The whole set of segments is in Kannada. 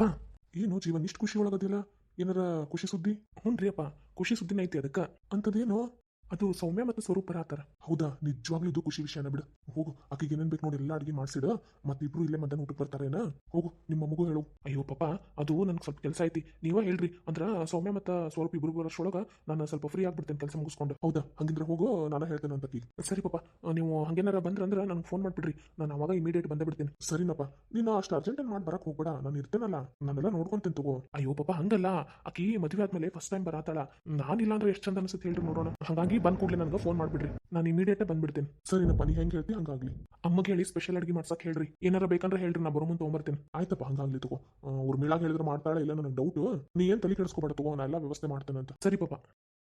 ಅಪ್ಪ. ಏನು ಜೀವನ್ ಇಷ್ಟು ಖುಷಿ ಒಳಗದಿಲ್ಲ? ಏನಾರ ಖುಷಿ ಸುದ್ದಿ? ಹ್ಞೂ ಅಪ್ಪ. ಖುಷಿ ಸುದ್ದಿನ ಐತಿ ಅದಕ್ಕೆ. ಅಂಥದ್ದೇನು ಅದು ಸೌಮ್ಯ ಮತ್ತು ಸ್ವರೂಪ ಆತರ. ಹೌದಾ? ನಿಜವಾಗ್ಲೂ ಇದು ಖುಷಿ ವಿಷಯನ ಬಿಡು. ಹೋಗು, ಆಕಿಗೆ ಏನೇನ್ ಬೇಕು ನೋಡಿ ಎಲ್ಲ ಅಡಿಗೆ ಮಾಡ್ಸಿಡು. ಮತ್ತೆ ಇಬ್ರು ಇಲ್ಲೇ ಮಧ್ಯಾಹ್ನ ಊಟಕ್ಕೆ ಬರ್ತಾರೇನ ಹೋಗು, ನಿಮ್ಮ ಮಗು ಹೇಳು. ಅಯ್ಯೋ ಪಾಪ, ಅದು ನನಗೆ ಸ್ವಲ್ಪ ಕೆಲಸ ಐತಿ. ನೀವೇ ಹೇಳ್ರಿ. ಅಂದ್ರ ಸೌಮ್ಯ ಮತ್ತು ಸ್ವರೂಪ ಇಬ್ರು ಬರೋಷ್ಟೊಳಗ ನಾನು ಸ್ವಲ್ಪ ಫ್ರೀ ಆಗ್ಬಿಡ್ತೇನೆ ಕೆಲಸ ಮುಗಿಸ್ಕೊಂಡು. ಹೌದಾ? ಹಂಗಿದ್ರೆ ಹೋಗು, ನಾನು ಹೇಳ್ತೇನೆ ಅಂತ. ಸರಿ ಪಾಪ, ನೀವು ಹಂಗೇನಾರ ಬಂದ್ರಂದ್ರೆ ನನಗೆ ಫೋನ್ ಮಾಡ್ಬಿಡ್ರಿ. ನಾನು ಅವಾಗ ಇಮಿಡಿಯೇಟ್ ಬಂದೇ ಬಿಡ್ತೀನಿ. ಸರಿನಪ್ಪ, ನೀನು ಅಷ್ಟು ಅರ್ಜೆಂಟ್ ಮಾಡಿ ಬರಕ್ ಹೋಗ್ಬೇಡ. ನಾನು ಇರ್ತೇನಲ್ಲ. ನಾನೆಲ್ಲ ನೋಡ್ಕೊಂತೀನಿ ತಗೋ. ಅಯ್ಯೋ ಪಾಪ, ಹಂಗಲ್ಲ. ಆಕಿ ಮದುವೆ ಆದ್ಮೇಲೆ ಫಸ್ಟ್ ಟೈಮ್ ಬರಾತಾಳ. ನಾನಿಲ್ಲ ಅಂದ್ರೆ ಎಷ್ಟು ಚಂದ ಅನ್ಸುತ್ತೆ ಹೇಳ್ರಿ ನೋಡೋಣ. ಹಾಗಾಗಿ ಬಂದ್ ಕೂಡಲೇ ನನಗೆ ಫೋನ್ ಮಾಡ್ಬಿಡ್ರಿ. ನಾನು ಇಮಿಡಿಯೇಟ್ ಬಂದ್ಬಿಡ್ತೀನಿ. ಸರಿನಪ್ಪ ನೀ ಹೆಂಗೆ ಹೇಳ್ತಿ? ಹಂಗಾಗ್ಲಿ. ಅಮ್ಮಗೆ ಹೇಳಿ ಸ್ಪೆಷಲ್ ಅಡಿಗೆ ಮಾಡ್ಸಕ್ ಹೇಳ್ರಿ. ಏನಾರ ಬೇಕಂದ್ರೆ ಹೇಳ್ರಿ ನಾ ಬರೋ ಮುಂದೆ ತೊಗೊಂಬರ್ತೀನಿ. ಆಯ್ತಪ್ಪ ಹಂಗಾಗ್ಲಿ ತಗೋ. ಅವ್ರ ಮಿಳಾಗ ಹೇಳಿದ್ರೆ ಮಾಡ್ತಾಳೆ ಇಲ್ಲ ನನಗೆ ಡೌಟ್ ನೀ ಏನ್ ತಲೆ ಕೆಡಿಸ್ಕೊಬೇಡ ತಗೋ ನಾ ಎಲ್ಲ ವ್ಯವಸ್ಥೆ ಮಾಡ್ತೇನೆ ಅಂತ. ಸರಿ ಪಾಪ.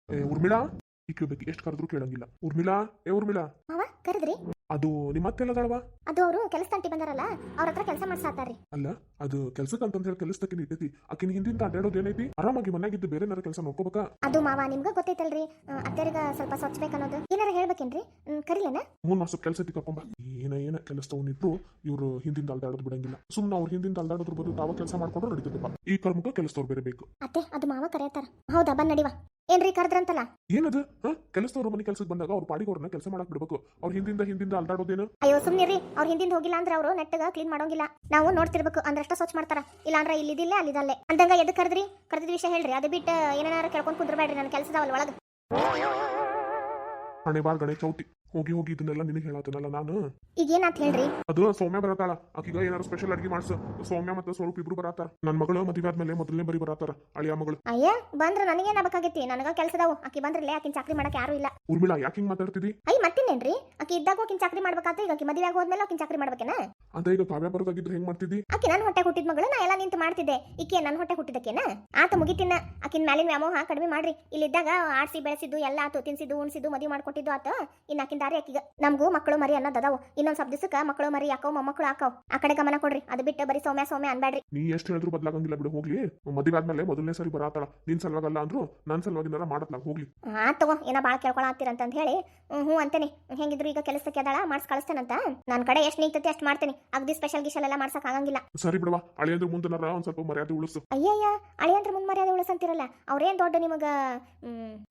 ಏ ಉರ್ಮಿಳಾ ಈ ಕೇಳ್ಬೇಕು ಎಷ್ಟು ಕರೆದ್ರು ಕೇಳಂಗಿಲ್ಲ. ಉರ್ಮಿಳಾ ಏ ಉರ್ಮಿಳಾ ಕರೆದ್ರಿ. ಅದು ನಿಮ್ಮ ಅತ್ತೆಲ್ಲದಾಳವಾ ಅದು ಅವರು ಕೆಲಸ ತಂಟಿ ಬಂದಾರಲ್ಲ ಅವ್ರ ಹತ್ರ ಕೆಲಸ ಮಾಡ್ಸಾತಾರ್ರಿ ಅಲ್ಲ ಅದು ಕೆಲ್ಸಕ್ಕಂತ ಹೇಳಿ ಕೆಲಸದಕ್ಕೆ ನಿಂತೈತಿ ಆಕಿನ ಹಿಂದಿಂದ ಅಡ್ಡಾಡೋದು ಏನೈತಿ ಆರಾಮಾಗಿ ಮನ್ಯಾಗಿದ್ದು ಬೇರೆ ಏನಾರ ಕೆಲಸ ನೋಡ್ಕೋಬೇಕಾ? ಅದು ಮಾವ ನಿಮ್ಗ ಗೊತ್ತೈತಲ್ರಿ. ಅತ್ತೆರಿಗ ಸ್ವಲ್ಪ ಸ್ವಚ್ಛಬೇಕನ್ನೋದು ಏನಾರ ಹೇಳ್ಬೇಕೇನ್ರಿ? ಕರಿಲೇನ ಕರೀಲೇನ? ಮೂರ್ ಮಾಸ ಕೆಲಸ ತಿಕ್ಕೊಂಬ ಏನ ಏನ ಕೆಲಸ ತಗೊಂಡಿದ್ರು ಇವ್ರು ಹಿಂದಿಂದ ಅಲ್ದಾಡೋದು ಬಿಡಂಗಿಲ್ಲ. ಸುಮ್ಮನೆ ಅವ್ರ ಹಿಂದಿಂದ ಅಲ್ದಾಡೋದ್ರ ಬದಲು ತಾವ ಕೆಲಸ ಮಾಡ್ಕೊಂಡ್ರು ನಡೀತದಪ್ಪ ಈ ಕರ್ಮಕ್ಕ ಕೆಲಸದವ್ರು ಬೇರೆ ಬೇಕು. ಅತ್ತೆ ಅದು ಮಾವ ಕರೆಯತ್ತಾರ. ಹೌದಾ ಬಂದ್ ನಡಿವಾ? ಏನ್ರಿ ಕರೆದ್ರಂತಲ್ಲ? ಏನದು? ಹಾ? ಕೆಲಸದವ್ರ ಮನೆ ಕೆಲಸಕ್ಕೆ ಬಂದಾಗ ಅವ್ರ ಪಾಡಿಗೆ ಅವ್ರನ್ನ ಕೆಲಸ ಮಾಡಕ್ ಬಿಡ್ಬೇಕು. ಅವ್ರ ಹಿಂದಿಂದ ಹಿಂದಿಂದ ಅಲ್ದಾಡೋದೇನು? ಅಯ್ಯೋ ಸುಮ್ನಿರಿ ಅವ್ರ ಹಿಂದಿಂದ ಹೋಗಿಲ್ಲ ಅಂದ್ರೆ ಅವರು ನೆಟ್ಟಗ ಕ್ಲೀನ್ ಮಾಡೋಂಗಿಲ್ಲ. ನಾವು ನೋಡ್ತಿರ್ಬೇಕು. ಅಂದ್ರಷ್ಟ ಸ್ವಚ್ಛ ಮಾಡ್ತಾರ. ಇಲ್ಲ ಅಂದ್ರೆ ಇಲ್ಲಿದಿಲ್ಲ ಅಲ್ಲಿದಲ್ಲೇ. ಅಂದಂಗ ಎದ್ ಕರೆದ್ರಿ? ಕರೆದಿದ್ ವಿಷಯ ಹೇಳ್ರಿ. ಅದು ಬಿಟ್ಟ ಏನಾರ ಕೇಳ್ಕೊಂಡ್ ಕುಂದ್ರಬೇಡ್ರಿ ನನ್ನ ಕೆಲಸದವಲ್ಲ ಒಳಗ. ಹಣೆ ಚೌತಿ ಹೋಗಿ ಹೋಗಿ ಇದನ್ನೆಲ್ಲ ನಿನಗೆ ಹೇಳತ್ತನಲ್ಲ ನಾನು? ಈಗ ಏನಾತ್ ಹೇಳ್ರಿ? ಅದು ಸೌಮ್ಯ ಬರತಾಳ ಆಕಿಗ ಏನಾರ ಸ್ಪೆಷಲ್ ಅಡ್ಗೆ ಮಾಡ್ಸ. ಸೌಮ್ಯ ಮತ್ತೆ ಸ್ವರೂಪ್ ಇಬ್ರು ಬರತಾರ ನನ್ನ ಮಗಳು ಮದುವೆ ಆದ್ಮೇಲೆ ಮೊದಲನೇ ಬರಿ ಬರತಾರ ಅಳಿಯ ಮಗಳು. ಅಯ್ಯ ಬಂದ್ರ ನನಗೇನ್ ಆಗ್ಬೇಕಾಗೈತಿ? ನನಗ ಕೆಲಸದವು. ಆಕಿ ಬಂದ್ರಲ್ಲೇ ಆಕಿನ ಚಾಕ್ರಿ ಮಾಡಕ್ ಯಾರು ಇಲ್ಲ. ಉರ್ಮಿಳಾ ಯಾಕೆ ಹಿಂಗ್ ಮಾತಾಡ್ತಿದಿ? ಅಯ್ಯ ಮತ್ತಿನ್ನೇನ್ರಿ? ಆಕಿ ಇದ್ದಾಗ ಆಕಿನ್ ಚಾಕ್ರಿ ಮಾಡ್ಬೇಕಾತ? ಈಗ ಆಕಿ ಮದುವೆ ಆಗೋದ್ಮೇಲೆ ಆಕಿನ ಚಾಕ್ರಿ ಮಾಡ್ಬೇಕೇನ? ಅಂತ ಈಗ ಕಾವ್ಯ ಬರೋದಾಗಿದ್ರೆ ಹೆಂಗ್ ಮಾಡ್ತಿದಿ? ಆಕಿ ನನ್ನ ಹೊಟ್ಟೆ ಹುಟ್ಟಿದ ಮಗಳು ನಾ ಎಲ್ಲ ನಿಂತು ಮಾಡ್ತಿದ್ದೆ. ಈಕೆ ನನ್ನ ಹೊಟ್ಟೆ ಹುಟ್ಟಿದಕ್ಕೇನ? ಆತ ಮುಗಿತಿನ ಆಕಿನ ಮ್ಯಾಲಿನ ವ್ಯಾಮೋಹ ಕಡಿಮೆ ಮಾಡ್ರಿ. ಇಲ್ಲಿದ್ದಾಗ ಆಡ್ಸಿ ಬೆಳೆಸಿದ್ದು ಎಲ್ಲ ಆತು. ತಿನ್ಸಿದ್ದು ಉಣ್ಸಿದ್ದು ಮದುವೆ ಮಾಡ್ಕೊಟ್ಟಿದ್ದು ಆತ. ಇನ್ನ ದಾರಿ ಆಕಿಗ ನಮಗೂ ಮಕ್ಕಳು ಮರಿ ಅನ್ನೋದು ಅದಾವು ಇನ್ನೊಂದ್ ಸ್ವಲ್ಪ ದಿವಸಕ್ಕೆ ಮಕ್ಕಳು ಮರಿ ಯಾಕೋ ಮೊಮ್ಮಕ್ಕಳು ಹಾಕವ್. ಆ ಕಡೆ ಗಮನ ಕೊಡ್ರಿ. ಅದು ಬಿಟ್ಟು ಬರೀ ಸೌಮ್ಯ ಸೌಮ್ಯ ಅನ್ಬೇಡ್ರಿ ನೀ ಎಷ್ಟು ಹೇಳಿದ್ರು ಬದಲಾಗಂಗಿಲ್ಲ ಬಿಡು ಹೋಗ್ಲಿ. ಮದುವೆ ಆದ್ಮೇಲೆ ಮೊದಲನೇ ಸರಿ ಬರತಾಳ ನಿನ್ ಸಲವಾಗಲ್ಲ ಅಂದ್ರು ನನ್ ಸಲುವಾಗಿನಾರ ಮಾಡತ್ಲಾಗ ಹೋಗ್ಲಿ. ಆ ತಗೋ ಏನೋ ಭಾಳ ಕೇಳ್ಕೊಳತ್ತೀರಂತ ಅಂತ ಹೇಳಿ. ಹ್ಮ್, ಹ್ಞೂ ಅಂತೇನೆ. ಹೆಂಗಿದ್ರು ಈಗ ಕೆಲಸಕ್ಕೆ ಅದಾಳ ಮಾಡ್ಸ್ ಕಳಿಸ್ತೇನಂತ? ನನ್ನ ಕಡೆ ಎಷ್ಟು ನಿಂತೈತಿ ಅಷ್ಟು ಮಾಡ್ತೀನಿ. ಅಗ್ದಿ ಸ್ಪೆಷಲ್ ಗಿಶಲ್ ಎಲ್ಲ ಮಾಡ್ಸಕ್ ಆಗಂಗಿಲ್ಲ. ಸರಿ ಬಿಡವಾ ಅಳಿಯಂದ್ರ ಮುಂದನಾರ ಒಂದ್ ಸ್ವಲ್ಪ ಮರ್ಯಾದೆ ಉಳಿಸು. ಅಯ್ಯಯ್ಯ ಅಳಿಯಂದ್ರ ಮುಂದ್ ಮರ್ಯಾದೆ ಉಳಿಸಂತಿರಲ್ಲ. ಅವ್ರೇನ್ ದೊಡ್ಡ ನಿಮಗ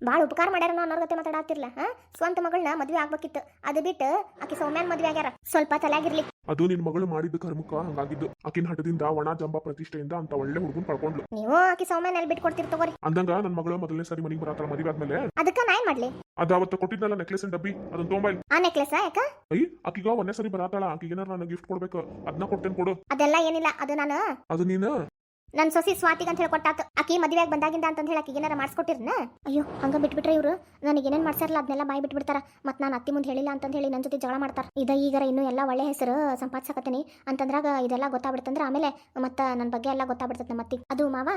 ಬಾಳ ಉಪಕಾರ ಮಾಡ್ಯಾರ ಅನ್ನೋರ್ ಗತೆ ಮಾತಾಡತ್ತಿರ್ಲ ಹಾ? ಸ್ವಂತ ಮಗಳನ್ನ ಮದ್ವೆ ಆಗ್ಬೇಕಿತ್ತು ಅದು ಬಿಟ್ಟು ಆಕಿ ಸೌಮ್ಯಾನ್ ಮದ್ವೆ ಆಗ್ಯಾರ. ಸ್ವಲ್ಪ ತಲೆಯಾಗಿರ್ಲಿ. ಅದು ನಿನ್ ಮಗಳು ಮಾಡಿದ್ದು ಕರ್ಮಕ ಹಂಗಾಗಿದ್ದು. ಆಕಿನ ಹಠದಿಂದ ಒಣ ಜಂಬ ಪ್ರತಿಷ್ಠೆಯಿಂದ ಅಂತ ಒಳ್ಳೆ ಹುಡುಗನ್ ಕಳ್ಕೊಂಡ್ಲು ನೀವು ಆಕಿ ಸೌಮ್ಯಾನ್ ಎಲ್ಲಿ ಬಿಟ್ಕೊಡ್ತೀರಿ ತಗೋರಿ. ಅಂದಂಗ ನನ್ ಮಗಳು ಮೊದಲನೇ ಸರಿ ಮನೆಗೆ ಬರತಾಳ ಮದುವೆ ಆದ್ಮೇಲೆ. ಅದಕ್ಕ ನಾ ಏನ್ ಮಾಡ್ಲಿ? ಅದಾವತ್ತ ಕೊಟ್ಟಿದ್ನಲ್ಲ ನೆಕ್ಲೆಸ್ ಡಬ್ಬಿ ಅದನ್ನ ತೊಂಬೈಲ್ ಆ ನೆಕ್ಲೆಸ್ ಯಾಕ? ಐ ಆಕಿಗ ಒಂದೇ ಸರಿ ಬರತಾಳ. ಆಕಿಗೆ ನನಗೆ ಗಿಫ್ಟ್ ಕೊಡ್ಬೇಕು. ಅದನ್ನ ಕೊಡ್ತೇನೆ ಕೊಡು. ಅದೆಲ್ಲ ಏನಿಲ್ಲ. ಅದು ನಾನು ಅದು ನೀನು? ನನ್ ಸೊಸಿ ಸ್ವಾತಿಗ್ ಅಂತ ಹೇಳ್ಕೊಟ್ಟಾಕ ಆಕಿ ಮದುವೆಯಾಗಿ ಬಂದಾಗಿಂದ ಅಂತ ಹೇಳಿ ಆಕಿಗೆ ಏನಾರ ಮಾಡಿಸ್ಕೊಟ್ಟಿರ್ನ? ಅಯ್ಯೋ ಹಂಗ ಬಿಟ್ಬಿಟ್ರೆ ಇವರು. ನನಗೆ ಏನೇನ್ ಮಾಡ್ಸಾರಲ್ಲ ಅದನ್ನೆಲ್ಲ ಬಾಯಿ ಬಿಟ್ಬಿಡ್ತಾರ. ಮತ್ ನಾನು ಅತ್ತಿ ಮುಂದೆ ಹೇಳಿಲ್ಲ ಅಂತ ಹೇಳಿ ನನ್ನ ಜೊತೆ ಜಗಳ ಮಾಡ್ತಾರ. ಇದ ಈಗರ ಇನ್ನೂ ಎಲ್ಲ ಒಳ್ಳೆ ಹೆಸರು ಸಂಪಾದಿಸಕತ್ತೀನಿ. ಅಂತಂದ್ರಾಗ ಇದೆಲ್ಲ ಗೊತ್ತಾಗ್ಬಿಡ್ತಂದ್ರೆ ಆಮೇಲೆ ಮತ್ತೆ ನನ್ನ ಬಗ್ಗೆ ಎಲ್ಲ ಗೊತ್ತಾಗ್ಬಿಡ್ತದ ನಮ್ಮ ಅತ್ತಿ. ಅದು ಮಾವ?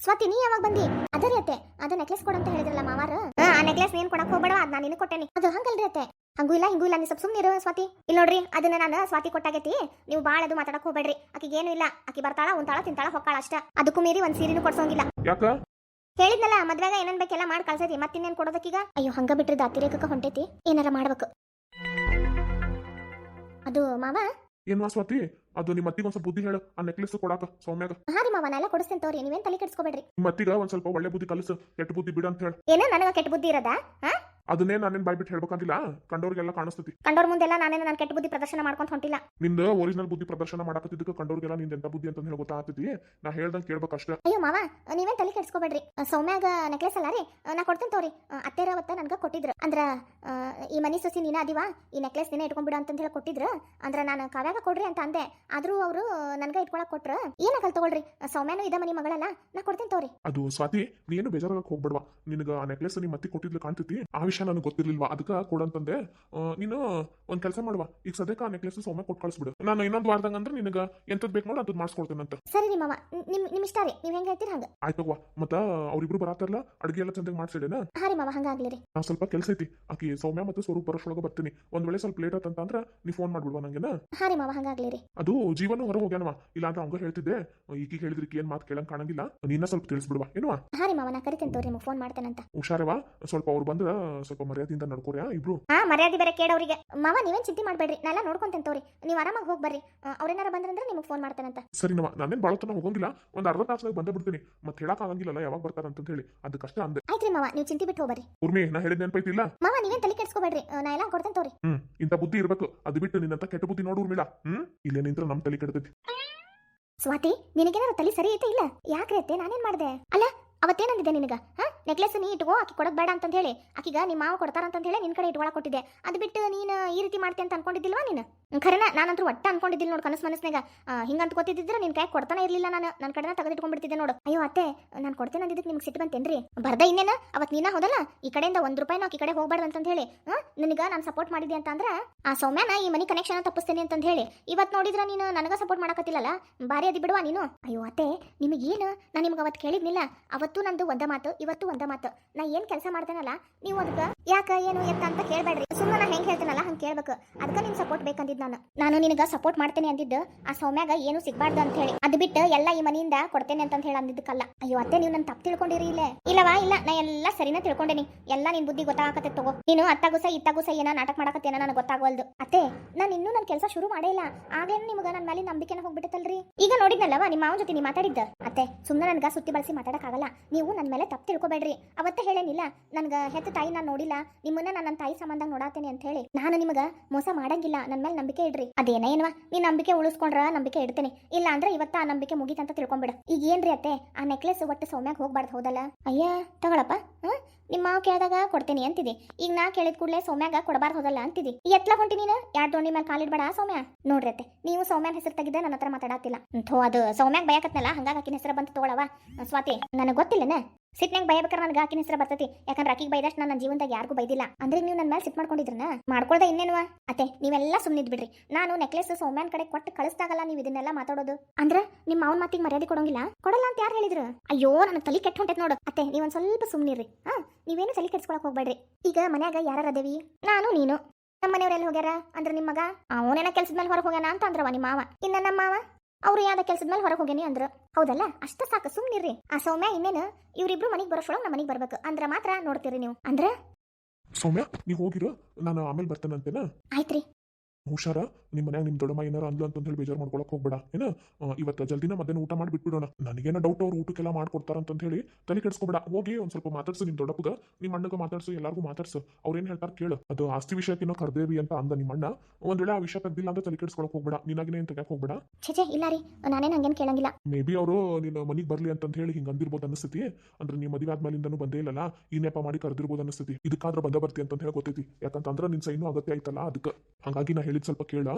ಸ್ವಾತಿ ನೀ ಯಾವಾಗ ಬಂದಿ? ಅದರಿ ಅತ್ತೆ. ಅದ ನೆಕ್ಲೆಸ್ ಕೊಡಂತ ಹೇಳಿದ್ರಲ್ಲ ಮಾವಾರ. ಆ ನೆಕ್ಲೆಸ್ ನೀನ್ ಕೊಡಕ್ ಹೋಗ್ಬೇಡ ಅದ್ ನಾನು ನಿನ್ನ ಕೊಟ್ಟೇನಿ. ಅದು ಹಂಗಲ್ರಿ ಅತ್ತೆ. ಹಂಗೂ ಇಲ್ಲ ಹಿಂಗೂ ಇಲ್ಲ ನೀವು ಸ್ವಲ್ಪ ಇರೋ ಸ್ವಾತಿ. ಇಲ್ಲಿ ನೋಡ್ರಿ ಅದನ್ನ ನಾನು ಸ್ವಾತಿ ಕೊಟ್ಟಾಗೈತಿ. ನೀವು ಬಾಳ ಅದು ಮಾತಾಡಕ್ ಹೋಗ್ಬೇಡ್ರಿ. ಆಕಿಗೆ ಏನು ಇಲ್ಲ. ಆಕಿ ಬರ್ತಾಳ ಉಂತಾಳ ತಿಂತಾಳ ಹೊಕ್ಕಾಳ ಅಷ್ಟ. ಅದಕ್ಕೂ ಮೀರಿ ಒಂದ್ ಸೀರೆನೂ ಕೊಡ್ಸೋಂಗಿಲ್ಲ. ಯಾಕ? ಹೇಳಿದ್ನಲ್ಲ ಮದ್ವೆಗ ಏನೇನ್ ಬೇಕೆಲ್ಲ ಮಾಡಿ ಕಳ್ಸೈತಿ. ಮತ್ತಿನ್ನೇನ್ ಕೊಡೋದಕ್ಕೀಗ? ಅಯ್ಯೋ ಹಂಗ ಬಿಟ್ರಿದ ಅತಿರೇಕಕ್ಕೆ ಹೊಂಟೈತಿ. ಏನಾರ ಮಾಡ್ಬೇಕು. ಅದು ಮಾವ? ಏನ್ವಾ ಸ್ವಾತಿ? ಅದು ನಿಮ್ಮ ಅತ್ತಿಗೆ ಒಂದ್ ಸ್ವಲ್ಪ ಬುದ್ಧಿ ಹೇಳು. ಆ ನೆಕ್ಲೆಸ್ ಕೊಡಾಕ ಸೌಮ್ಯಾಗ. ಹಾ ರೀ ಮಾವ ನಾ ಎಲ್ಲ ಕೊಡಿಸ್ತೇನೆ ತೋರಿ. ನೀವೇನ್ ತಲೆ ಕೆಡಿಸ್ಕೋಬೇಡ್ರಿ. ನಿಮ್ಮ ಅತ್ತಿಗ ಒಂದ್ ಸ್ವಲ್ಪ ಒಳ್ಳೆ ಬುದ್ಧಿ ಕಲಸು. ಕೆಟ್ಟ ಬುದ್ಧಿ ಬಿಡು ಅಂತ ಹೇಳು. ಏನ ನನಗ ಕೆಟ್ಟ ಬುದ್ಧಿ ಇರದ? ಹಾ? ಅದನ್ನೇ ನಾನೇನ್ ಬಾಯ್ ಬಿಟ್ಟು ಹೇಳ್ಬೇಕಂತಿಲ್ಲ ಕಂಡೋರ್ಗೆಲ್ಲ ಕಾಣಿಸ್ತತಿ. ಕಂಡೋರ್ ಮುಂದೆಲ್ಲ ನಾನೇನ ನನ್ನ ಕೆಟ್ಟ ಬುದ್ಧಿ ಪ್ರದರ್ಶನ ಮಾಡ್ಕೊಂತ ಹೊಂಟಿಲ್ಲ. ನಿಂದ ಒರಿಜಿನಲ್ ಬುದ್ಧಿ ಪ್ರದರ್ಶನ ಮಾಡಕತ್ತಿದ್ದಕ್ಕೆ ಕಂಡೋರ್ಗೆಲ್ಲ ನಿಂದ ಎಂತ ಬುದ್ಧಿ ಅಂತ ಹೇಳಿ ಗೊತ್ತಾಗ್ತೈತಿ. ನಾ ಹೇಳ್ದಂಗೆ ಕೇಳ್ಬೇಕಷ್ಟ ಅಯ್ಯೋ ಮಾವ ನೀವೇನ್ ತಲೆ ಕೆಡ್ಸ್ಕೋಬೇಡ್ರಿ. ಸೌಮ್ಯಾಗ ನೆಕ್ಲೆಸ್ ಅಲ್ಲ ರೀ. ನಾ ಕೊಡ್ತೇನೆ ತೋರಿ. ಅತ್ತೆರ ಅವತ್ತ ನನ್ಗ ಕೊಟ್ಟಿದ್ರು. ಅಂದ್ರ ಈ ಮನಿ ಸೊಸಿ ನೀನ ಅದಿವಾ? ಈ ನೆಕ್ಲೆಸ್ ನೀನೇ ಇಟ್ಕೊಂಡ್ಬಿಡು ಅಂತ ಹೇಳಿ ಕೊಟ್ಟಿದ್ರು. ಅಂದ್ರ ನಾನು ಕಾವ್ಯಾಗ ಕೊಡ್ರಿ ಅಂತ ಅಂದೆ. ಆದ್ರೂ ಅವರು ನನ್ಗ ಇಟ್ಕೊಳಕ್ ಕೊಟ್ರು? ಏನಾಗಲ್ ತಗೊಳ್ರಿ? ಸೌಮ್ಯಾನು ಇದ ಮನಿ ಮಗಳಲ್ಲ. ನಾ ಕೊಡ್ತೇನೆ ತೋರಿ. ಅದು ಸ್ವಾತಿ ನೀನು ಬೇಜಾರಾಗ ಹೋಗ್ಬೇಡವಾ. ನಿನಗ ಆ ನೆಕ್ಲೆಸ್ ನಿಮ್ಮ ಮತ್ತೆ ಕೊಟ್ಟಿದ್ಲು ಕಾಣ್ತೈತಿ. ಆ ವಿಷಯ ನನಗೆ ಗೊತ್ತಿರ್ಲಿಲ್ವಾ? ಅದಕ್ಕೆ ಕೊಡಂತಂದೆ ನೀನು ಒಂದ್ ಕೆಲಸ ಮಾಡುವ. ಈಗ ಸದ್ಯಕ್ಕೆ ಆ ನೆಕ್ಲೆಸ್ ಸೊಮ್ಮೆ ಕೊಟ್ಟು ಕಳಿಸ್ಬಿಡು. ನಾನು ಇನ್ನೊಂದು ವಾರದಂಗ ಅಂದ್ರೆ ನಿನಗ ಎಂತದ್ ಬೇಕು ನೋಡಿ ಅದ್ ಅಂತ ಸರಿ ನಿಮ್ಮ ನಿಮ್ ನಿಮ್ ಇಷ್ಟ ರೀ. ನೀವ್ ಹೆಂಗ್ ಹೇಳ್ತೀರಿ ಹಂಗ. ಆಯ್ತವ್ವ ಮತ್ತ ಅವ್ರಿಬ್ರು ಬರತ್ತಾರಲ್ಲ ಅಡ್ಗೆ ಎಲ್ಲ ಚಂದಾಗಿ ಮಾಡ್ಸಿಡೇನ? ಹಾರಿ ರೀ ಮಾವ ಹಂಗಾಗ್ಲಿ ರೀ. ನಾ ಸ್ವಲ್ಪ ಕೆಲಸ ಐತಿ. ಆಕಿ ಸೌಮ್ಯ ಮತ್ತೆ ಸ್ವರೂಪ್ ಬರೋಷ್ರೊಳಗೆ ಬರ್ತೀನಿ. ಒಂದ್ ವೇಳೆ ಸ್ವಲ್ಪ ಲೇಟ್ ಆತಂತ ನೀ ಫೋನ್ ಮಾಡ್ಬಿಡ್ವಾ ನಂಗೆನ? ಹಾರಿ ರೀ ಮಾವ ಹಂಗಾಗ್ಲಿ ರೀ. ಅದು ಜೀವನ ಹೊರ ಹೋಗ್ಯಾನವ. ಇಲ್ಲ ಅಂತ ಅವಂಗ ಹೇಳ್ತಿದ್ದೆ ಈಗೀಗ ಹೇಳಿದ್ರಿ ಏನ್ ಮಾತು ಕೇಳಂಗ್ ಕಾಣಂಗಿಲ್ಲ. ನೀನ ಸ್ವಲ್ಪ ತಿಳಿಸ್ಬಿಡ್ವಾ ಏನುವ? ಹಾ ರೀ ಮಾವ ನಾ ಕರಿತೇನೆ ತೋರಿ ನಿಮ್ಗೆ ಫೋನ್ ಮಾಡ್ತೇನಂತ. ಹುಷಾರವ? ಸ್ವಲ್ಪ ಅವ್ರು ಬಂದ್ರ ಸ್ವಲ್ಪ ಮರ್ಯಾದೆಯಿಂದ ನಡ್ಕೋರ್ಯಾ ಇಬ್ರು. ಹಾ ಮರ್ಯಾದೆ ಬೇರೆ ಕೇಳೋರಿಗೆ ಮಾವ ನೀವೇನ್ ಚಿಂತೆ ಮಾಡ್ಬೇಡ್ರಿ. ನಾನೆಲ್ಲ ನೋಡ್ಕೊಂತೇನೆ ತೋರಿ. ನೀವು ಆರಾಮಾಗಿ ಹೋಗಿ ಬರ್ರಿ ಅವ್ರೇನಾರ ಬಂದ್ರಂದ್ರೆ ನಿಮಗೆ ಫೋನ್ ಮಾಡ್ತೇನಂತ. ಸರಿ ನವ ನಾನೇನ್ ಬಾಳತನ ಹೋಗಂಗಿಲ್ಲ. ಒಂದ್ ಅರ್ಧ ತಾಸದಾಗ ಬಂದ ಬಿಡ್ತೀನಿ. ಮತ್ತೆ ಹೇಳಕ್ ಆಗಂಗಿಲ್ಲಲ್ಲ ಯಾವಾಗ ಬರ್ತಾರ ಅಂತ ಹೇಳಿ. ಅದಕ್ಕಷ್ಟೇ ಅಂದೆ. ಆಯ್ತ್ರಿ ಮಾವ ನೀವು ಚಿಂತೆ ಬಿಟ್ಟು ಹೋಗ್ಬರ್ರಿ. ಉರ್ಮಿ ನಾ ಹೇಳಿದ ನೆನಪೈತಿಲ್ಲ ಮಾವ ನೀವೇನ್ ತಲೆ ಕೆಡ್ಸ್ಕೊಬೇಡ್ರಿ. ನಾ ಎಲ್ಲ ಕೊಡ್ತೇನೆ ತೋರಿ. ಹ್ಮ್ ಇಂತ ಬುದ್ಧಿ ಇರ್ಬೇಕು. ಅದು ಬಿಟ್ಟು ನಿನ್ನಂತ ಕೆಟ್ಟ ಬುದ್ಧಿ ನೋಡು ಉರ್ಮಿಳ. ಹ್ಮ್ ಇಲ್ಲೇ ನಿಂತ್ರ ನಮ್ ತಲೆ ಕೆಡ್ತೈತಿ. ಸ್ವಾತಿ ನಿನಗೇನಾರ ತಲೆ ಸರಿ ಐತೆ ಇಲ್ಲ? ಯಾಕ್ರೆ ಅತ್ತೆ? ನಾನೇನ್ ಮಾಡ್ದೆ? ಅಲ್ಲ ಅವತ್ತೇನಂದಿದ್ದೆ ನಿನಗೆ? ಹಾ? ನೆಕ್ಲೆಸ್ ನೀ ಇಟ್ಕೋ, ಆಕಿ ಕೊಡೋದು ಬೇಡ ಅಂತ ಹೇಳಿ. ಆಕಿಗ ನಿಮ್ಮ ಮಾವ ಕೊಡ್ತಾರಂತ ಹೇಳಿ ನಿನ್ ಕಡೆ ಇಟ್ಕೊಳಕ್ ಕೊಟ್ಟಿದ್ದೆ. ಅದು ಬಿಟ್ಟು ನೀನು ಈ ರೀತಿ ಮಾಡ್ತೀಯ ಅಂತ ಅನ್ಕೊಂಡಿದ್ದಿಲ್ವಾ ನೀನು? ಖರೇನ, ನಾನಂತೂ ಒಟ್ಟ ಅನ್ಕೊಂಡಿದ್ದಿಲ್ಲ ನೋಡು ಕನಸು ಮನಸ್ಸಿನಾಗ ಹಿಂಗೆ ಅಂತ ನಿನ್ ಕೈ ಕೊಡ್ತಾನೆ ಇರಲಿಲ್ಲ ನಾನು. ನನ್ನ ಕಡೆನ ತೆಗೆದಿಟ್ಕೊಂಡ್ಬಿಡ್ತಿದ್ದೆ ನೋಡು. ಅಯ್ಯೋ, ಅತ್ತೆ, ನಾನು ಕೊಡ್ತೇನೆ ಅಂದಿದ್ದಕ್ಕೆ ನಿಮ್ಗೆ ಸಿಟ್ಟು ಬಂತೇನ್ರಿ? ಬರ್ದ ಇನ್ನೇನ? ಅವತ್ ನೀನ ಹೋದಲ್ಲ? ಈ ಕಡೆಯಿಂದ ಒಂದು ರೂಪಾಯಿ ನಾವು ಈ ಕಡೆ ಹೋಗ್ಬಾರ್ದು ಅಂತ ಹೇಳಿ. ನನಗೆ ನಾನು ಸಪೋರ್ಟ್ ಮಾಡಿದ್ದೆ ಅಂತಂದ್ರೆ, ಆ ಸೌಮ್ಯನ ಈ ಮನಿ ಕನೆಕ್ಷನ್ ತಪ್ಪಿಸ್ತೇನೆ ಅಂತ ಹೇಳಿ. ಇವತ್ತು ನೋಡಿದ್ರೆ ನೀನು ನನಗ ಸಪೋರ್ಟ್ ಮಾಡಕತ್ತಿಲ್ಲಲ್ಲ? ಬಾರಿ ಅದಿ ಬಿಡುವ ನೀನು. ಅಯ್ಯೋ, ಅತ್ತೆ ನಿಮಗೇನು ನಾನು ನಿಮ್ಗೆ ಅವತ್ತು ಕೇಳಿದ್ನಿಲ್ಲ. ಅವತ್ತು ನಂದು ಒಂದ ಮಾತು, ಇವತ್ತು ಒಂದ ಮಾತು. ನಾ ಏನು ಕೆಲಸ ಮಾಡ್ತೇನಲ್ಲ, ನೀವು ಅದಕ್ಕೆ ಯಾಕ ಏನು ಎತ್ತ ಅಂತ ಕೇಳಬೇಡ್ರಿ. ಸುಮ್ಮನೆ ನಾ ಹೆಂಗ್ ಹೇಳ್ತೀನಲ್ಲ ಹಂಗೆ ಕೇಳ್ಬೇಕು. ಅದಕ್ಕೆ ನಿನ್ ಸಪೋರ್ಟ್ ಬೇಕಂದಿದ್ ನಾನು. ನಾನು ನಿನಗ ಸಪೋರ್ಟ್ ಮಾಡ್ತೇನೆ ಅಂದಿದ್ದು ಆ ಸೌಮ್ಯಾಗ ಏನು ಸಿಗ್ಬಾರ್ದು ಅಂತ ಹೇಳಿ. ಅದ್ ಬಿಟ್ಟು ಎಲ್ಲ ಈ ಮನೆಯಿಂದ ಕೊಡ್ತೇನೆ ಅಂತ ಹೇಳಿ ಅಂದಿದ್ದಕ್ಕಲ್ಲ. ಅಯ್ಯೋ, ಅತ್ತೆ ನೀವು ನನ್ನ ತಪ್ಪು ತಿಳ್ಕೊಂಡಿರಿ ಇಲ್ಲೇ. ಇಲ್ಲವಾ? ಇಲ್ಲ. ನಾ ಎಲ್ಲ ಸರಿನ ತಿಳ್ಕೊಂಡೇನಿ. ಎಲ್ಲ ನಿನ್ ಬುದ್ಧಿ ಗೊತ್ತಾಗತ್ತೆ ತಗೋ. ನೀನು ಅತ್ತಾಗುಸ, ಇತ್ತಾಗುಸ ಏನ ನಾಟಕ ಮಾಡಕತ್ತೇನ ನನಗೆ ಗೊತ್ತಾಗವಲ್ದು ಅತ್ತೆ, ನಾನು ಇನ್ನೂ ನನ್ನ ಕೆಲಸ ಶುರು ಮಾಡೇ ಇಲ್ಲ. ಆಗೇನು ನಿಮ್ಗೆ ನನ್ನ ಮೇಲೆ ನಂಬಿಕೆನ ಹೋಗ್ಬಿಟ್ಟಲ್ರಿ ಈಗ ನೋಡಿದ್ನಲ್ಲವಾ ನಿಮ್ಮ ಮಾವನ ಜೊತೆ ನೀ ಮಾತಾಡಿದ್ದ? ಅತ್ತೆ ಸುಮ್ಮನೆ ನನ್ಗ ಸುತ್ತಿ ಬಳಸಿ ಮಾತಾಡಕ್ಕಾಗಲ್ಲ ನೀವು ನನ್ನ ಮೇಲೆ ತಪ್ಪು ತಿಳ್ಕೊಬೇಡ್ರಿ. ಅವತ್ತೇ ಹೇಳೇನಿಲ್ಲ. ನನ್ಗ ಹೆತ್ತ ತಾಯಿ ನಾನು ನೋಡಿಲ್ಲ. ನಿಮ್ಮನ್ನ ನಾನು ನನ್ನ ತಾಯಿ ಸಂಬಂಧ ನೋಡಾತೇನೆ ಅಂತ ಹೇಳಿ. ನಾನು ನಿಮಗ ಮೋಸ ಮಾಡಂಗಿಲ್ಲ ನನ್ನ ಮೇಲೆ ನಂಬಿಕೆ ಇಡ್ರಿ. ಅದೇನೇನ್ವಾ ನೀ ನಂಬಿಕೆ ಉಳಿಸ್ಕೊಂಡ್ರ ನಂಬಿಕೆ ಇಡ್ತೀನಿ. ಇಲ್ಲ ಅಂದ್ರೆ ಇವತ್ತ ಆ ನಂಬಿಕೆ ಮುಗೀತಂತ ತಿಳ್ಕೊಂಬಿಡು. ಈಗ ಏನ್ರಿ ಅತ್ತೆ? ಆ ನೆಕ್ಲೆಸ್ ಒಟ್ಟು ಸೌಮ್ಯಾಗ ಹೋಗ್ಬಾರ್ದು, ಹೌದಲ್ಲ? ಅಯ್ಯ, ತಗೊಳಪ್ಪ. ಹಾ? ನಿಮ್ಮ ಮಾವ ಕೇಳಿದಾಗ ಕೊಡ್ತೀನಿ ಅಂತಿದಿ. ಈಗ ನಾ ಕೇಳಿದ ಕೂಡಲೇ ಸೌಮ್ಯಾಗ ಕೊಡಬಾರ್ದು ಹೋದಲ್ಲ ಅಂತಿದಿ. ಎತ್ಲ ಹೊಂಟಿ ನೀನು? ಯಾರ್ ದೋಣಿ ಮೇಲೆ ಕಾಲಿಡ್ಬೇಡ ಸೌಮ್ಯ? ನೋಡ್ರತ್ತೆ ನೀವು ಸೌಮ್ಯಾನ ಹೆಸರು ತೆಗಿದ ನನ್ನ ಹತ್ರ ಮಾತಾಡತ್ತಿಲ್ಲ ಥೋ, ಅದು ಸೌಮ್ಯಾಗ ಬಯಕತ್ನಲ್ಲ, ಹಂಗಾಗಿ ಆಕಿನ ಹೆಸರು ಬಂತು ತಗೊಳವ. ಸ್ವಾತಿ, ನನಗೆ ಗೊತ್ತಿಲ್ಲನ? ಸಿಟ್ನಾಗ ಬಯಬೇಕಾರೆ ನನಗೆ ಆಕಿನ ಹೆಸರು ಬರ್ತೈತಿ. ಯಾಕಂದ್ರೆ ಆಕಿಗೆ ಬೈದಷ್ಟು ನಾನು ನನ್ನ ಜೀವನದಾಗ ಯಾರಿಗೂ ಬೈದಿಲ್ಲ. ಅಂದ್ರೆ ನೀವು ನನ್ನ ಮೇಲೆ ಸಿಟ್ ಮಾಡ್ಕೊಂಡಿದ್ರನ? ಮಾಡ್ಕೊಳ್ದ ಇನ್ನೇನುವ? ಅತ್ತೆ, ನೀವೆಲ್ಲ ಸುಮ್ಮನಿದ್ ಬಿಡ್ರಿ ನಾನು ನೆಕ್ಲೆಸ್ ಸೌಮ್ಯಾನ್ ಕಡೆ ಕೊಟ್ಟು ಕಳಿಸ್ದಾಗಲ್ಲ ನೀವು ಇದನ್ನೆಲ್ಲ ಮಾತಾಡೋದು. ಅಂದ್ರೆ ನಿಮ್ಮ ಮಾವನ ಮಾತಿಗೆ ಮರ್ಯಾದೆ ಕೊಡೋಂಗಿಲ್ಲ? ಕೊಡಲ್ಲ ಅಂತ ಯಾರು ಹೇಳಿದ್ರು? ಅಯ್ಯೋ, ನನ್ನ ತಲೆ ಕೆಟ್ಟ ಹೊಂಟೈತೆ ನೋಡು. ಅತ್ತೆ, ನೀವೊಂದು ಸ್ವಲ್ಪ ಸುಮ್ಮನಿರಿ ಹಾ? ನೀವೇನು ಸಲಿ ಕೆಡ್ಸ್ಕೊಳಕ್ ಹೋಗ್ಬೇಡ್ರಿ. ಈಗ ಮನ್ಯಾಗ ಯಾರ ಅದೇವಿ? ನಾನು ನೀನು. ನಮ್ಮ ಮನೆಯವರೆಲ್ಲ ಹೋಗ್ಯಾರ? ಅಂದ್ರೆ ನಿಮ್ಮ ಮಗ? ಅವನೇನ ಕೆಲ್ಸದ ಮೇಲೆ ಹೊರಗೆ ಹೋಗ್ಯಾನ ಅಂತ ಅಂದ್ರವ ನಿಮ್ಮ ಮಾವ. ಇನ್ನ ನಮ್ಮ ಮಾವ? ಅವ್ರು ಯಾವ್ದ ಕೆಲ್ಸದ ಮೇಲೆ ಹೊರಗೆ ಹೋಗ್ಯಾನಿ ಅಂದ್ರು. ಹೌದಲ್ಲ? ಅಷ್ಟ ಸಾಕು ಸುಮ್ನಿರ್ರಿ. ಆ ಸೌಮ್ಯ ಇನ್ನೇನು? ಇವ್ರಿಬ್ರು ಮನೆಗೆ ಬರೋಷ್ರೊಳಗೆ ನಮ್ಮ ಮನೆಗೆ ಬರ್ಬೇಕು. ಅಂದ್ರ ಮಾತ್ರ ನೋಡ್ತೀರಿ ನೀವು. ಅಂದ್ರ? ಸೌಮ್ಯ ನೀ ಹೋಗಿರು. ನಾನು ಆಮೇಲೆ ಬರ್ತೇನಂತೇನ? ಆಯ್ತ್ರಿ. ಹುಷಾರ? ನಿಮ್ಮ ಮನ್ಯಾಗ ನಿಮ್ ದೊಡ್ಡಮ್ಮ ಏನಾರ ಅಂದ್ಲು ಅಂತ ಹೇಳಿ ಬೇಜಾರು ಮಾಡ್ಕೊಳಕ್ ಹೋಗ್ಬೇಡ. ಏನ? ಇವತ್ತು ಜಲ್ದಿನ ಮಧ್ಯಾಹ್ನ ಊಟ ಮಾಡಿ ಬಿಟ್ಬಿಡೋಣ ನನಗೇನ ಡೌಟ್ ಅವ್ರು ಊಟಕ್ಕೆಲ್ಲ ಮಾಡ್ಕೊಡ್ತಾರ ಅಂತ ಹೇಳಿ ತಲೆ ಕೆಡ್ಸ್ಕೊಬೇಡ. ಹೋಗಿ ಒಂದ್ ಸ್ವಲ್ಪ ಮಾತಾಡ್ಸು ನಿಮ್ ದೊಡ್ಡಪ್ಪಗ. ನಿಮ್ಮ ಅಣ್ಣಗ ಮಾತಾಡ್ಸು ಎಲ್ಲಾರ್ಗೂ ಮಾತಾಡ್ಸು. ಅವ್ರೇನ್ ಹೇಳ್ತಾರ ಕೇಳು. ಅದು ಆಸ್ತಿ ವಿಷಯಕ್ಕಿನ್ನೋ ಕರ್ದೇವಿ ಅಂತ ಅಂದ ನಿಮ್ಮ ಅಣ್ಣ. ಒಂದ್ ವೇಳೆ ಆ ವಿಷಯ ತೆಗ್ದಿಲ್ಲ ಅಂತ ತಲೆ ಕೆಡಿಸ್ಕೊಳಕ್ ಹೋಗ್ಬೇಡ. ನಿನಾಗಿನೇ ಏನ್ ತೆಗ್ಯಾಕ್ ಹೋಗ್ಬೇಡ? ಛೇ ಇಲ್ಲ ರೀ. ನಾನೇನು ಹಂಗೇನು ಕೇಳಂಗಿಲ್ಲ. ಮೇ ಬಿ ಅವರು ನಿನ್ನ ಮನಿಗೆ ಬರ್ಲಿ ಅಂತ ಹೇಳಿ ಹಿಂಗ ಅಂದಿರ್ಬೋದು ಅನಿಸ್ತತಿ ಅಂದ್ರೆ ನೀವು ಮದುವೆ ಆದ್ಮೇಲಿಂದನೂ ಬಂದೇ ಇಲ್ಲಲ್ಲ ಈ ನೆಪ ಮಾಡಿ ಕರೆದಿರ್ಬೋದು ಅನಿಸ್ತತಿ ಇದಕ್ಕಾದ್ರೆ ಬಂದ ಬರ್ತಿ ಅಂತ ಹೇಳಿ ಗೊತ್ತೈತಿ. ಯಾಕಂತಂದ್ರೆ ನಿನ್ ಸೈನು ಅಗತ್ಯ ಆಯ್ತಲ್ಲ ಅದಕ್ಕೆ. ಹಂಗಾಗಿ ನಾ ಹೇಳಿದ್ ಸ್ವಲ್ಪ ಕೇಳ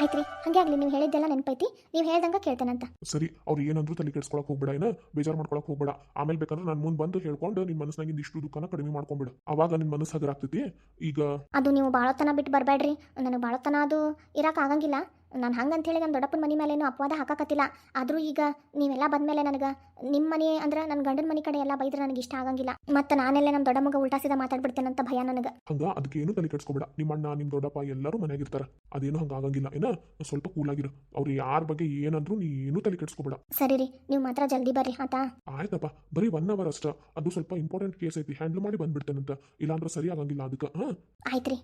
ಆಯ್ತ್ರಿ ಹಂಗೆ ಆಗ್ಲಿ ನೀವು ಹೇಳಿದ್ದೆಲ್ಲ ನೆನಪೈತಿ ನೀವು ಹೇಳ್ದಂಗ ಕೇಳ್ತೇನಂತ. ಸರಿ ಅವ್ರು ಏನಂದ್ರು ತಲೆ ಕೆಡ್ಸ್ಕೊಳಕ್ ಹೋಗ್ಬೇಡ ಏನ? ಬೇಜಾರ್ ಮಾಡ್ಕೊಳಕ್ ಹೋಗ್ಬೇಡ. ಆಮೇಲೆ ಬೇಕಂದ್ರೆ ನಾನು ಮುಂದೆ ಬಂದು ಹೇಳ್ಕೊಂಡು ನಿಮ್ಮ ಮನಸ್ಸಿನಾಗಿಂದ ಇಷ್ಟು ದುಃಖನ ಕಡಿಮೆ ಮಾಡ್ಕೊಂಬಿಡ. ಅವಾಗ ನಿನ್ ಮನಸ್ಸು ಹಗರಾಗ್ತೈತಿ. ಈಗ ಅದು ನೀವು ಭಾಳತನ ಬಿಟ್ಟು ಬರಬೇಡ್ರಿ ನನಗೆ ಭಾಳತನ ಅದು ಇರಕ್ಕೆ ಆಗಂಗಿಲ್ಲ. ನಾನು ಹಂಗಂತ ಹೇಳಿ ನನ್ನ ದೊಡ್ಡಪ್ಪನ ಮನೆ ಮೇಲೇನು ಅಪವಾದ ಹಾಕಕತ್ತಿಲ್ಲ. ಆದರೂ ಈಗ ನೀವೆಲ್ಲ ಬಂದಮೇಲೆ ನನಗೆ ನಿಮ್ಮ ಮನೆ ಅಂದ್ರೆ ನನ್ನ ಗಂಡನ ಮನೆ ಕಡೆ ಎಲ್ಲ ಬೈದ್ರೆ ನನಗೆ ಇಷ್ಟ ಆಗಂಗಿಲ್ಲ. ಮತ್ತೆ ನಾನೆಲ್ಲ ನಮ್ಮ ದೊಡ್ಡ ಮಗ ಉಲ್ಟಾಸಿದ ಮಾತಾಡ್ಬಿಡ್ತೇನಂತ ಭಯ ನನಗೆ. ಹಂಗ ಅದಕ್ಕೆ ಏನು ತಲೆ ಕೆಡ್ಸ್ಕೊಬೇಡ. ನಿಮ್ಮ ಅಣ್ಣ ನಿಮ್ಮ ದೊಡ್ಡಪ್ಪ ಎಲ್ಲರೂ ಮನೆಯಾಗಿರ್ತಾರೆ ಅದೇನು ಹಂಗ ಆಗಂಗಿಲ್ಲ. ಏನ ಸ್ವಲ್ಪ ಕೂಲಾಗಿರು ಅವ್ರು ಯಾರ ಬಗ್ಗೆ ಏನಂದ್ರು ನೀ ಏನು ತಲೆ ಕೆಡ್ಸ್ಕೊಬೇಡ. ಸರಿ ರೀ ನೀವು ಮಾತ್ರ ಜಲ್ದಿ ಬರ್ರಿ ಆತಾ? ಆಯ್ತಪ್ಪ. ಬರೀ ಒನ್ ಅವರ್ ಅಷ್ಟ. ಅದು ಸ್ವಲ್ಪ ಇಂಪಾರ್ಟೆಂಟ್ ಕೇಸ್ ಐತಿ. ಹ್ಯಾಂಡಲ್ ಮಾಡಿ ಬಂದ್ಬಿಡ್ತೇನಂತ. ಇಲ್ಲಾಂದ್ರೆ ಸರಿ ಆಗಂಗಿಲ್ಲ ಅದಕ್ಕೆ ಹಾಂ? ಆಯ್ತು ರೀ